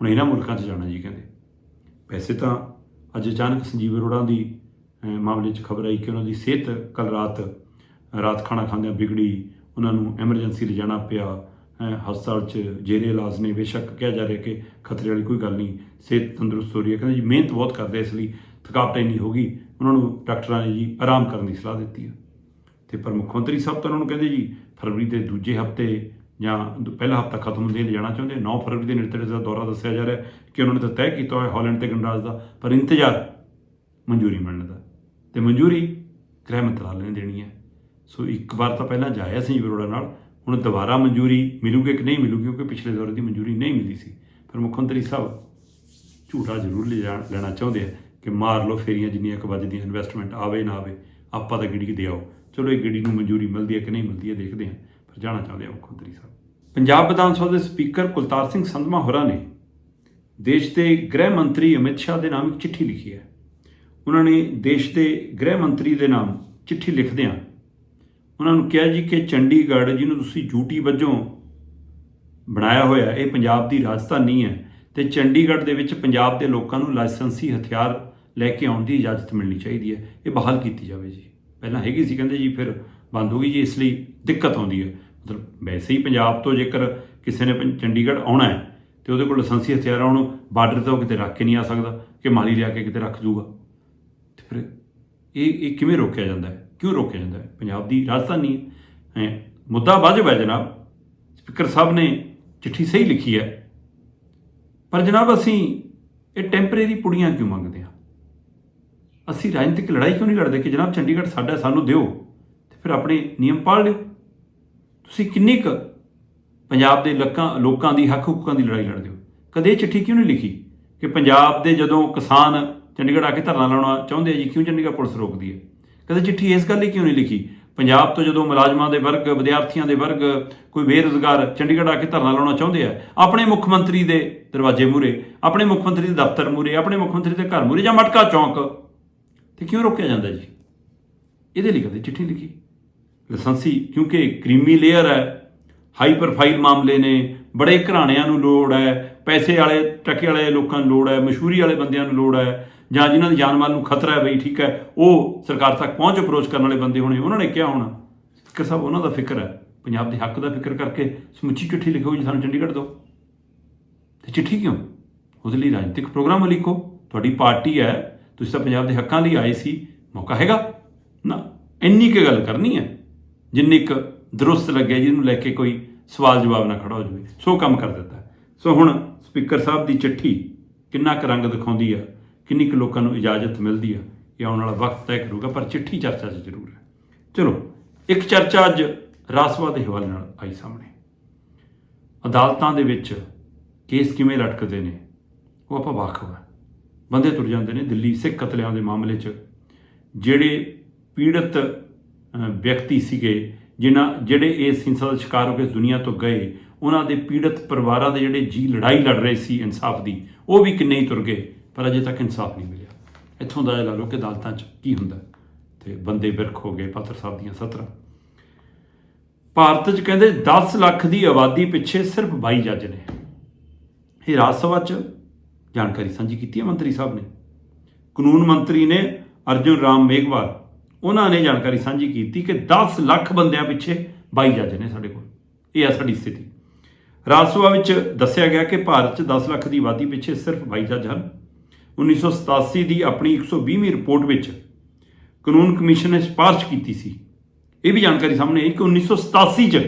ਹੁਣ ਇਹਨਾਂ ਮੁਲਕਾਂ 'ਚ ਜਾਣਾ ਜੀ ਕਹਿੰਦੇ। ਵੈਸੇ ਤਾਂ ਅੱਜ ਅਚਾਨਕ ਸੰਜੀਵ ਅਰੋੜਾ ਦੀ ਮਾਮਲੇ 'ਚ ਖਬਰ ਆਈ ਕਿ ਉਹਨਾਂ ਦੀ ਸਿਹਤ ਕੱਲ ਰਾਤ ਰਾਤ ਖਾਣਾ ਖਾਂਦਿਆਂ ਵਿਗੜੀ, ਉਹਨਾਂ ਨੂੰ ਐਮਰਜੈਂਸੀ ਲਿਜਾਣਾ ਪਿਆ। ਹਸਪਤਾਲ 'ਚ ਜੇਰੇ ਇਲਾਜ ਨੇ, ਬੇਸ਼ੱਕ ਕਿਹਾ ਜਾ ਰਿਹਾ ਕਿ ਖਤਰੇ ਵਾਲੀ ਕੋਈ ਗੱਲ ਨਹੀਂ, ਸਿਹਤ ਤੰਦਰੁਸਤ ਹੋ ਰਹੀ ਹੈ। ਕਹਿੰਦੇ ਜੀ, ਮਿਹਨਤ ਬਹੁਤ ਕਰਦੇ ਇਸ ਲਈ, ਥਕਾਵਟ ਇੰਨੀ ਹੋ ਗਈ, ਉਹਨਾਂ ਨੂੰ ਡਾਕਟਰਾਂ ਨੇ ਜੀ ਆਰਾਮ ਕਰਨ ਦੀ ਸਲਾਹ ਦਿੱਤੀ ਹੈ। ਤੇ ਪਰ ਮੁੱਖ ਮੰਤਰੀ ਸਾਹਿਬ ਤਾਂ ਉਹਨਾਂ ਨੂੰ ਕਹਿੰਦੇ ਜੀ, ਫਰਵਰੀ ਦੇ ਦੂਜੇ ਹਫ਼ਤੇ ਜਾਂ ਦੂ- ਪਹਿਲਾ ਹਫਤਾ ਖਤਮ ਹੁੰਦੇ ਹੀ ਜਾਣਾ ਚਾਹੁੰਦੇ 9 ਫਰਵਰੀ ਦੇ ਨੇੜੇ ਦਾ ਦੌਰਾ ਦੱਸਿਆ ਜਾ ਰਿਹਾ ਕਿ ਉਹਨਾਂ ਨੇ ਤਾਂ ਤੈਅ ਕੀਤਾ ਹੋਇਆ ਹਾਲੈਂਡ ਤੇ ਗਣਰਾਜ ਦਾ, ਪਰ ਇੰਤਜ਼ਾਰ ਮਨਜ਼ੂਰੀ ਮਿਲਣ ਦਾ। ਤੇ ਮਨਜ਼ੂਰੀ ਗ੍ਰਹਿ ਮੰਤਰਾਲੇ ਨੇ ਦੇਣੀ ਹੈ। ਸੋ ਇੱਕ ਵਾਰ ਤਾਂ ਪਹਿਲਾਂ ਜਾਇਆ ਸੀ ਅਰੋੜਾ ਨਾਲ ਹੁਣ ਦੁਬਾਰਾ ਮਨਜ਼ੂਰੀ ਮਿਲੂਗੀ ਕਿ ਨਹੀਂ ਮਿਲੂਗੀ, ਕਿਉਂਕਿ ਪਿਛਲੇ ਦੌਰ ਦੀ ਮਨਜ਼ੂਰੀ ਨਹੀਂ ਮਿਲੀ ਸੀ। ਪਰ ਮੁੱਖ ਮੰਤਰੀ ਸਾਹਿਬ ਝੂਠਾ ਜ਼ਰੂਰ ਲੈ ਲੈਣਾ ਚਾਹੁੰਦੇ ਆ ਕਿ ਮਾਰ ਲਓ ਫੇਰੀਆਂ ਜਿੰਨੀਆਂ ਕੁ ਵੱਜਦੀਆਂ ਇਨਵੈਸਟਮੈਂਟ ਆਵੇ ਨਾ ਆਵੇ, ਆਪਾਂ ਤਾਂ ਗਿੜੀ ਦੇ ਆਓ। ਚਲੋ ਇਹ ਗਿੜੀ ਨੂੰ ਮਨਜ਼ੂਰੀ ਮਿਲਦੀ ਹੈ ਕਿ ਨਹੀਂ ਮਿਲਦੀ ਹੈ, ਦੇਖਦੇ ਹਾਂ। ਪਰ ਜਾਣਾ ਚਾਹੁੰਦੇ ਆ ਮੁੱਖ ਮੰਤਰੀ ਸਾਹਿਬ। ਪੰਜਾਬ ਵਿਧਾਨ ਸਭਾ ਦੇ ਸਪੀਕਰ ਕੁਲਤਾਰ ਸਿੰਘ ਸੰਧਮਾ ਹੋਰਾਂ ਨੇ ਦੇਸ਼ ਦੇ ਗ੍ਰਹਿ ਮੰਤਰੀ ਅਮਿਤ ਸ਼ਾਹ ਦੇ ਨਾਮ ਇੱਕ ਚਿੱਠੀ ਲਿਖੀ ਹੈ। ਉਹਨਾਂ ਨੇ ਦੇਸ਼ ਦੇ ਗ੍ਰਹਿ ਮੰਤਰੀ ਦੇ ਨਾਮ ਚਿੱਠੀ ਲਿਖਦਿਆਂ ਉਹਨਾਂ ਨੂੰ ਕਿਹਾ ਜੀ ਕਿ ਚੰਡੀਗੜ੍ਹ, ਜਿਹਨੂੰ ਤੁਸੀਂ ਯੂਟੀ ਵਜੋਂ ਬਣਾਇਆ ਹੋਇਆ, ਇਹ ਪੰਜਾਬ ਦੀ ਰਾਜਧਾਨੀ ਹੈ ਤੇ ਚੰਡੀਗੜ੍ਹ ਦੇ ਵਿੱਚ ਪੰਜਾਬ ਦੇ ਲੋਕਾਂ ਨੂੰ ਲਾਇਸੈਂਸੀ ਹਥਿਆਰ ਲੈ ਕੇ ਆਉਣ ਦੀ ਇਜਾਜ਼ਤ ਮਿਲਣੀ ਚਾਹੀਦੀ ਹੈ। ਇਹ ਬਹਾਲ ਕੀਤੀ ਜਾਵੇ ਜੀ। ਪਹਿਲਾਂ ਹੈਗੀ ਸੀ, ਕਹਿੰਦੇ ਜੀ, ਫਿਰ ਬੰਦ ਹੋ ਗਈ ਜੀ, ਇਸ ਲਈ ਦਿੱਕਤ ਆਉਂਦੀ ਹੈ। ਮਤਲਬ ਵੈਸੇ ਹੀ ਪੰਜਾਬ ਤੋਂ ਜੇਕਰ ਕਿਸੇ ਨੇ ਪੰ- ਚੰਡੀਗੜ੍ਹ ਆਉਣਾ ਹੈ, ਤੇ ਉਹਦੇ ਕੋਲ ਲਾਇਸੈਂਸੀ ਹਥਿਆਰ ਆ ਬਾਰਡਰ ਤੋਂ ਕਿਤੇ ਰੱਖ ਕੇ ਨਹੀਂ ਆ ਸਕਦਾ, ਕਿ ਮਾਲੀ ਲਿਆ ਕੇ ਕਿਤੇ ਰੱਖ ਜੂਗਾ ਤੇ ਫਿਰ ਇਹ ਇਹ ਕਿਵੇਂ ਰੋਕਿਆ ਜਾਂਦਾ ਹੈ? ਕਿਉਂ ਰੋਕਿਆ ਜਾਂਦਾ ਹੈ? ਪੰਜਾਬ ਦੀ ਰਾਜਧਾਨੀ ਹੈ। ਹੈਂ। ਮੁੱਦਾ ਵਾਜਬ ਹੈ ਜਨਾਬ। ਸਪੀਕਰ ਸਾਹਿਬ ਨੇ ਚਿੱਠੀ ਸਹੀ ਲਿਖੀ ਹੈ। ਪਰ ਜਨਾਬ, ਅਸੀਂ ਇਹ ਟੈਂਪਰੇਰੀ ਪੁੜੀਆਂ ਕਿਉਂ ਮੰਗਦੇ ਹਾਂ? ਅਸੀਂ ਰਾਜਨੀਤਿਕ ਲੜਾਈ ਕਿਉਂ ਨਹੀਂ ਲੜਦੇ ਕਿ ਜਨਾਬ ਚੰਡੀਗੜ੍ਹ ਸਾਡਾ ਸਾਨੂੰ ਦਿਓ ਤੇ ਫਿਰ ਆਪਣੇ ਨਿਯਮ ਪਾਲ ਲਿਓ? ਤੁਸੀਂ ਕਿੰਨੀ ਕੁ ਪੰਜਾਬ ਦੇ ਲੋਕਾਂ ਲੋਕਾਂ ਦੀ, ਹੱਕ ਹਕੂਕਾਂ ਦੀ ਲੜਾਈ ਲੜਦੇ ਹੋ? ਕਦੇ ਇਹ ਚਿੱਠੀ ਕਿਉਂ ਨਹੀਂ ਲਿਖੀ ਕਿ ਪੰਜਾਬ ਦੇ ਜਦੋਂ ਕਿਸਾਨ ਚੰਡੀਗੜ੍ਹ ਆ ਕੇ ਧਰਨਾ ਲਾਉਣਾ ਚਾਹੁੰਦੇ ਆ ਜੀ, ਕਿਉਂ ਚੰਡੀਗੜ੍ਹ ਪੁਲਿਸ ਰੋਕਦੀ ਹੈ? ਕਦੇ ਚਿੱਠੀ ਇਸ ਗੱਲ ਲਈ ਕਿਉਂ ਨਹੀਂ ਲਿਖੀ? ਪੰਜਾਬ ਤੋਂ ਜਦੋਂ ਮੁਲਾਜ਼ਮਾਂ ਦੇ ਵਰਗ, ਵਿਦਿਆਰਥੀਆਂ ਦੇ ਵਰਗ ਕੋਈ ਬੇਰੁਜ਼ਗਾਰ ਚੰਡੀਗੜ੍ਹ ਆ ਕੇ ਧਰਨਾ ਲਾਉਣਾ ਚਾਹੁੰਦੇ ਆ, ਆਪਣੇ ਮੁੱਖ ਮੰਤਰੀ ਦੇ ਦਰਵਾਜ਼ੇ ਮੂਰੇ ਆਪਣੇ ਮੁੱਖ ਮੰਤਰੀ ਦੇ ਦਫ਼ਤਰ ਮੂਰੇ ਆਪਣੇ ਮੁੱਖ ਮੰਤਰੀ ਦੇ ਘਰ ਮੂਰੇ ਜਾਂ ਮਟਕਾ ਚੌਂਕ ਤੇ ਕਿਉਂ ਰੋਕਿਆ ਜਾਂਦਾ ਜੀ? ਇਹਦੇ ਲਈ ਕਦੇ ਚਿੱਠੀ ਲਿਖੀ? ਲਾਇਸੈਂਸੀ, ਕਿਉਂਕਿ ਕ੍ਰੀਮੀ ਲੇਅਰ ਹੈ, ਹਾਈ ਪ੍ਰੋਫਾਈਲ ਮਾਮਲੇ ਨੇ ਬੜੇ ਘਰਾਣਿਆਂ ਨੂੰ ਲੋੜ ਹੈ, ਪੈਸੇ ਵਾਲੇ ਟਕੇ ਵਾਲੇ ਲੋਕਾਂ ਨੂੰ ਲੋੜ ਹੈ, ਮਸ਼ਹੂਰੀ ਵਾਲੇ ਬੰਦਿਆਂ ਨੂੰ ਲੋੜ ਹੈ, ਜਾਂ ਜਿਨ੍ਹਾਂ ਦੀ ਜਾਨ ਮਾਲ ਨੂੰ ਖਤਰਾ ਹੈ ਬਈ, ਠੀਕ ਹੈ, ਉਹ ਸਰਕਾਰ ਤੱਕ ਪਹੁੰਚ ਅਪਰੋਚ ਕਰਨ ਵਾਲੇ ਬੰਦੇ ਹੋਣੇ, ਉਹਨਾਂ ਨੇ ਕਿਹਾ ਹੋਣਾ। ਕਿ ਸਭ ਉਹਨਾਂ ਦਾ ਫਿਕਰ ਹੈ। ਪੰਜਾਬ ਦੇ ਹੱਕ ਦਾ ਫਿਕਰ ਕਰਕੇ ਸਮੁੱਚੀ ਚਿੱਠੀ ਲਿਖੋ ਜੀ, ਸਾਨੂੰ ਚੰਡੀਗੜ੍ਹ ਦਿਓ ਤੇ ਚਿੱਠੀ ਕਿਉਂ? ਉਹਦੇ ਲਈ ਰਾਜਨੀਤਿਕ ਪ੍ਰੋਗਰਾਮ ਲਿਖੋ। ਤੁਹਾਡੀ ਪਾਰਟੀ ਹੈ, ਤੁਸੀਂ ਤਾਂ ਪੰਜਾਬ ਦੇ ਹੱਕਾਂ ਲਈ ਆਏ ਸੀ। ਮੌਕਾ ਹੈਗਾ? ਨਾ। ਇੰਨੀ ਕੁ ਗੱਲ ਕਰਨੀ ਹੈ, ਜਿੰਨੀ ਕੁ ਦਰੁਸਤ ਲੱਗਿਆ ਜਿਹਨੂੰ ਲੈ ਕੇ ਕੋਈ ਸਵਾਲ ਜਵਾਬ ਨਾ ਖੜਾ ਹੋ ਜਾਵੇ। ਸੋ ਕੰਮ ਕਰ ਦਿੱਤਾ ਸੋ ਹੁਣ ਸਪੀਕਰ ਸਾਹਿਬ ਦੀ ਚਿੱਠੀ ਕਿੰਨਾ ਕੁ ਰੰਗ ਦਿਖਾਉਂਦੀ ਆ, ਕਿੰਨੀ ਕੁ ਲੋਕਾਂ ਨੂੰ ਇਜਾਜ਼ਤ ਮਿਲਦੀ ਆ, ਇਹ ਆਉਣ ਵਾਲਾ ਵਕਤ ਤੈਅ ਕਰੂਗਾ, ਪਰ ਚਿੱਠੀ ਚਰਚਾ 'ਚ ਜ਼ਰੂਰ ਹੈ। ਚਲੋ, ਇੱਕ ਚਰਚਾ ਅੱਜ ਰਾਸਵਾ ਦੇ ਹਵਾਲੇ ਨਾਲ ਆਈ ਸਾਹਮਣੇ। ਅਦਾਲਤਾਂ ਦੇ ਵਿੱਚ ਕੇਸ ਕਿਵੇਂ ਲਟਕਦੇ ਨੇ, ਉਹ ਆਪਾਂ ਵਾਕਫ ਆ ਬੰਦੇ ਤੁਰ ਜਾਂਦੇ ਨੇ ਦਿੱਲੀ ਸਿੱਖ ਕਤਲਿਆਂ ਦੇ ਮਾਮਲੇ 'ਚ, ਜਿਹੜੇ ਪੀੜਤ ਵਿਅਕਤੀ ਸੀਗੇ ਜਿਨ੍ਹਾਂ, ਜਿਹੜੇ ਇਸ ਹਿੰਸਾ ਦਾ ਸ਼ਿਕਾਰ ਹੋ ਕੇ ਇਸ ਦੁਨੀਆ ਤੋਂ ਗਏ, ਉਹਨਾਂ ਦੇ ਪੀੜਤ ਪਰਿਵਾਰਾਂ ਦੇ ਜਿਹੜੇ ਜੀ ਲੜਾਈ ਲੜ ਰਹੇ ਸੀ ਇਨਸਾਫ ਦੀ, ਉਹ ਵੀ ਕਿੰਨੇ ਹੀ ਤੁਰ ਗਏ, ਪਰ ਅਜੇ ਤੱਕ ਇਨਸਾਫ ਨਹੀਂ ਮਿਲਿਆ। ਇੱਥੋਂ ਦਾ ਲਾ ਲਓ ਕਿ ਅਦਾਲਤਾਂ 'ਚ ਕੀ ਹੁੰਦਾ ਤੇ ਬੰਦੇ ਬਿਰਖ ਹੋ ਗਏ ਪਾਤਰ ਸਾਹਿਬ ਦੀਆਂ 17 ਭਾਰਤ 'ਚ ਕਹਿੰਦੇ 10 ਲੱਖ ਦੀ ਆਬਾਦੀ ਪਿੱਛੇ ਸਿਰਫ 22 ਜੱਜ ਨੇ। ਇਹ ਰਾਜ ਸਭਾ 'ਚ ਜਾਣਕਾਰੀ ਸਾਂਝੀ ਕੀਤੀ ਹੈ ਮੰਤਰੀ ਸਾਹਿਬ ਨੇ। ਕਾਨੂੰਨ ਮੰਤਰੀ ਨੇ ਅਰਜੁਨ ਰਾਮ ਮੇਘਵਾਲ ਉਹਨਾਂ ਨੇ ਜਾਣਕਾਰੀ ਸਾਂਝੀ ਕੀਤੀ ਕਿ 10 ਲੱਖ ਬੰਦਿਆਂ ਪਿੱਛੇ 22 ਜੱਜ ਨੇ ਸਾਡੇ ਕੋਲ। ਇਹ ਆ ਸਾਡੀ ਸਥਿਤੀ। ਰਾਜ ਸਭਾ ਵਿੱਚ ਦੱਸਿਆ ਗਿਆ ਕਿ ਭਾਰਤ 'ਚ 10 ਲੱਖ ਦੀ ਆਬਾਦੀ ਪਿੱਛੇ ਸਿਰਫ 22 ਜੱਜ ਹਨ। 1987 ਦੀ ਆਪਣੀ 120ਵੀਂ ਰਿਪੋਰਟ ਵਿੱਚ ਕਾਨੂੰਨ ਕਮਿਸ਼ਨ ਨੇ ਸਿਫਾਰਸ਼ ਕੀਤੀ ਸੀ। ਇਹ ਵੀ ਜਾਣਕਾਰੀ ਸਾਹਮਣੇ ਆਈ ਕਿ 1987 ਚ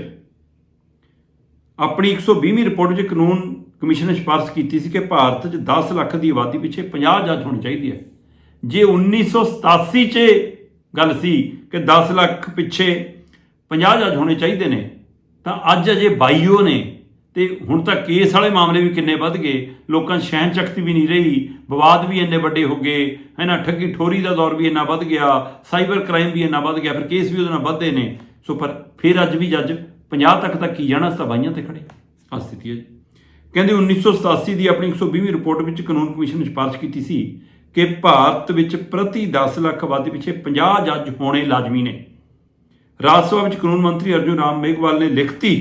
ਆਪਣੀ 120ਵੀਂ ਰਿਪੋਰਟ ਵਿੱਚ ਕਾਨੂੰਨ ਕਮਿਸ਼ਨ ਨੇ ਸਿਫਾਰਸ਼ ਕੀਤੀ ਸੀ ਕਿ ਭਾਰਤ 'ਚ 10 ਲੱਖ ਦੀ ਆਬਾਦੀ ਪਿੱਛੇ 50 ਜੱਜ ਹੋਣੇ ਚਾਹੀਦੇ ਹੈ ਜੇ 1987 ਚ ਗੱਲ ਸੀ ਕਿ 10 ਲੱਖ ਪਿੱਛੇ 50 ਜੱਜ ਹੋਣੇ ਚਾਹੀਦੇ ਨੇ, ਤਾਂ ਅੱਜ ਅਜੇ 22 ਨੇ ਤੇ ਹੁਣ ਤਾਂ ਕੇਸ ਵਾਲੇ ਮਾਮਲੇ ਵੀ ਕਿੰਨੇ ਵੱਧ ਗਏ, ਲੋਕਾਂ 'ਚ ਸਹਿਣ ਸ਼ਕਤੀ ਵੀ ਨਹੀਂ ਰਹੀ, ਵਿਵਾਦ ਵੀ ਇੰਨੇ ਵੱਡੇ ਹੋ ਗਏ, ਹੈ ਨਾ, ਠੱਗੀ ਠੋਰੀ ਦਾ ਦੌਰ ਵੀ ਇੰਨਾ ਵੱਧ ਗਿਆ, ਸਾਈਬਰ ਕ੍ਰਾਈਮ ਵੀ ਇੰਨਾ ਵੱਧ ਗਿਆ, ਫਿਰ ਕੇਸ ਵੀ ਉਹਦੇ ਨਾਲ ਵੱਧਦੇ ਨੇ। ਸੋ ਪਰ ਫਿਰ ਅੱਜ ਵੀ ਜੱਜ 50 ਤੱਕ ਤਾਂ ਕੀ ਜਾਣਾ, ਤਾਂ ਬਾਈਆਂ ਤੇ ਖੜੇ। ਆ ਸਥਿਤੀ ਹੈ ਜੀ। ਕਹਿੰਦੇ 1987 ਦੀ ਆਪਣੀ 120ਵੀਂ ਰਿਪੋਰਟ ਵਿੱਚ ਕਾਨੂੰਨ ਕਮਿਸ਼ਨ ਨੇ ਸਿਫਾਰਸ਼ ਕੀਤੀ ਸੀ ਕਿ ਭਾਰਤ ਵਿੱਚ ਪ੍ਰਤੀ 10 ਲੱਖ ਆਬਾਦੀ ਪਿੱਛੇ 50 ਜੱਜ ਹੋਣੇ ਲਾਜ਼ਮੀ ਨੇ। ਰਾਜ ਸਭਾ ਵਿੱਚ ਕਾਨੂੰਨ ਮੰਤਰੀ ਅਰਜੁਨ ਰਾਮ ਮੇਘਵਾਲ ਨੇ ਲਿਖਤੀ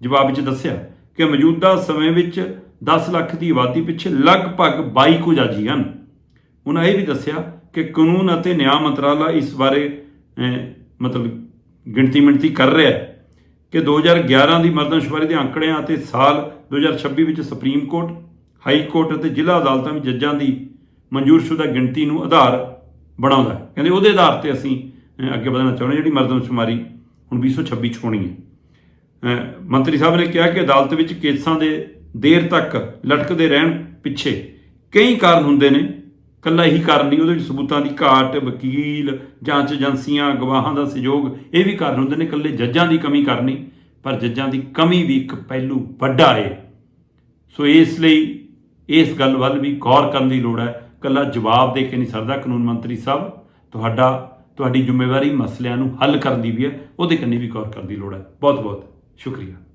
ਜਵਾਬ ਵਿੱਚ ਦੱਸਿਆ ਕਿ ਮੌਜੂਦਾ ਸਮੇਂ ਵਿੱਚ 10 ਲੱਖ ਦੀ ਆਬਾਦੀ ਪਿੱਛੇ ਲਗਭਗ 22 ਕੁ ਜੱਜੀ ਹਨ। ਉਹਨਾਂ ਇਹ ਵੀ ਦੱਸਿਆ ਕਿ ਕਾਨੂੰਨ ਅਤੇ ਨਿਆਂ ਮੰਤਰਾਲਾ ਇਸ ਬਾਰੇ ਮਤਲਬ ਗਿਣਤੀ ਮਿਣਤੀ ਕਰ ਰਿਹਾ ਹੈ ਕਿ 2011 ਦੀ ਮਰਦਮਸ਼ੁਮਾਰੀ ਦੇ ਅੰਕੜਿਆਂ ਅਤੇ ਸਾਲ 2026 ਵਿੱਚ ਸੁਪਰੀਮ ਕੋਰਟ, ਹਾਈ ਕੋਰਟ ਅਤੇ ਜ਼ਿਲ੍ਹਾ ਅਦਾਲਤਾਂ ਵਿੱਚ ਜੱਜਾਂ ਦੀ ਮਨਜ਼ੂਰਸ਼ੁਦਾ ਗਿਣਤੀ ਨੂੰ ਆਧਾਰ ਬਣਾਉਂਦਾ ਹੈ। ਕਹਿੰਦੇ ਉਹਦੇ ਆਧਾਰ ਤੇ ਅਸੀਂ ਅੱਗੇ ਵਧਣਾ ਚਾਹੁੰਦੇ ਹਾਂ, ਜਿਹੜੀ ਮਰਦਮਸ਼ੁਮਾਰੀ ਹੁਣ 2026 ਚ ਹੋਣੀ ਹੈ। ਮੰਤਰੀ ਸਾਹਿਬ ਨੇ ਕਿਹਾ ਕਿ ਅਦਾਲਤ ਵਿੱਚ ਕੇਸਾਂ ਦੇ ਦੇਰ ਤੱਕ ਲਟਕਦੇ ਰਹਿਣ ਪਿੱਛੇ ਕਈ ਕਾਰਨ ਹੁੰਦੇ ਨੇ। ਕੱਲਾ ਇਹੀ ਕਾਰਨ ਨਹੀਂ, ਉਹਦੇ ਵਿੱਚ ਸਬੂਤਾਂ ਦੀ ਘਾਟ, ਵਕੀਲ, ਜਾਂਚ ਏਜੰਸੀਆਂ, ਗਵਾਹਾਂ ਦਾ ਸਹਿਯੋਗ, ਇਹ ਵੀ ਕਾਰਨ ਹੁੰਦੇ ਨੇ। ਕੱਲੇ ਜੱਜਾਂ ਦੀ ਕਮੀ ਕਰਨੀ, ਪਰ ਜੱਜਾਂ ਦੀ ਕਮੀ ਵੀ ਇੱਕ ਪਹਿਲੂ ਵੱਡਾ ਹੈ। ਸੋ ਇਸ ਲਈ ਇਸ ਗੱਲ ਵੱਲ ਵੀ ਗੌਰ ਕਰਨ ਦੀ ਲੋੜ ਹੈ। ਕੱਲਾ ਜਵਾਬ ਦੇ ਕੇ ਨਹੀਂ ਸਰਦਾ ਕਾਨੂੰਨ ਮੰਤਰੀ ਸਾਹਿਬ। ਤੁਹਾਡਾ, ਤੁਹਾਡੀ ਜ਼ਿੰਮੇਵਾਰੀ ਮਸਲਿਆਂ ਨੂੰ ਹੱਲ ਕਰਨ ਦੀ ਵੀ ਹੈ, ਉਹਦੇ ਕੰਨੀ ਵੀ ਗੌਰ ਕਰਨ ਦੀ ਲੋੜ ਹੈ। ਬਹੁਤ ਬਹੁਤ ਸ਼ੁਕਰੀਆ।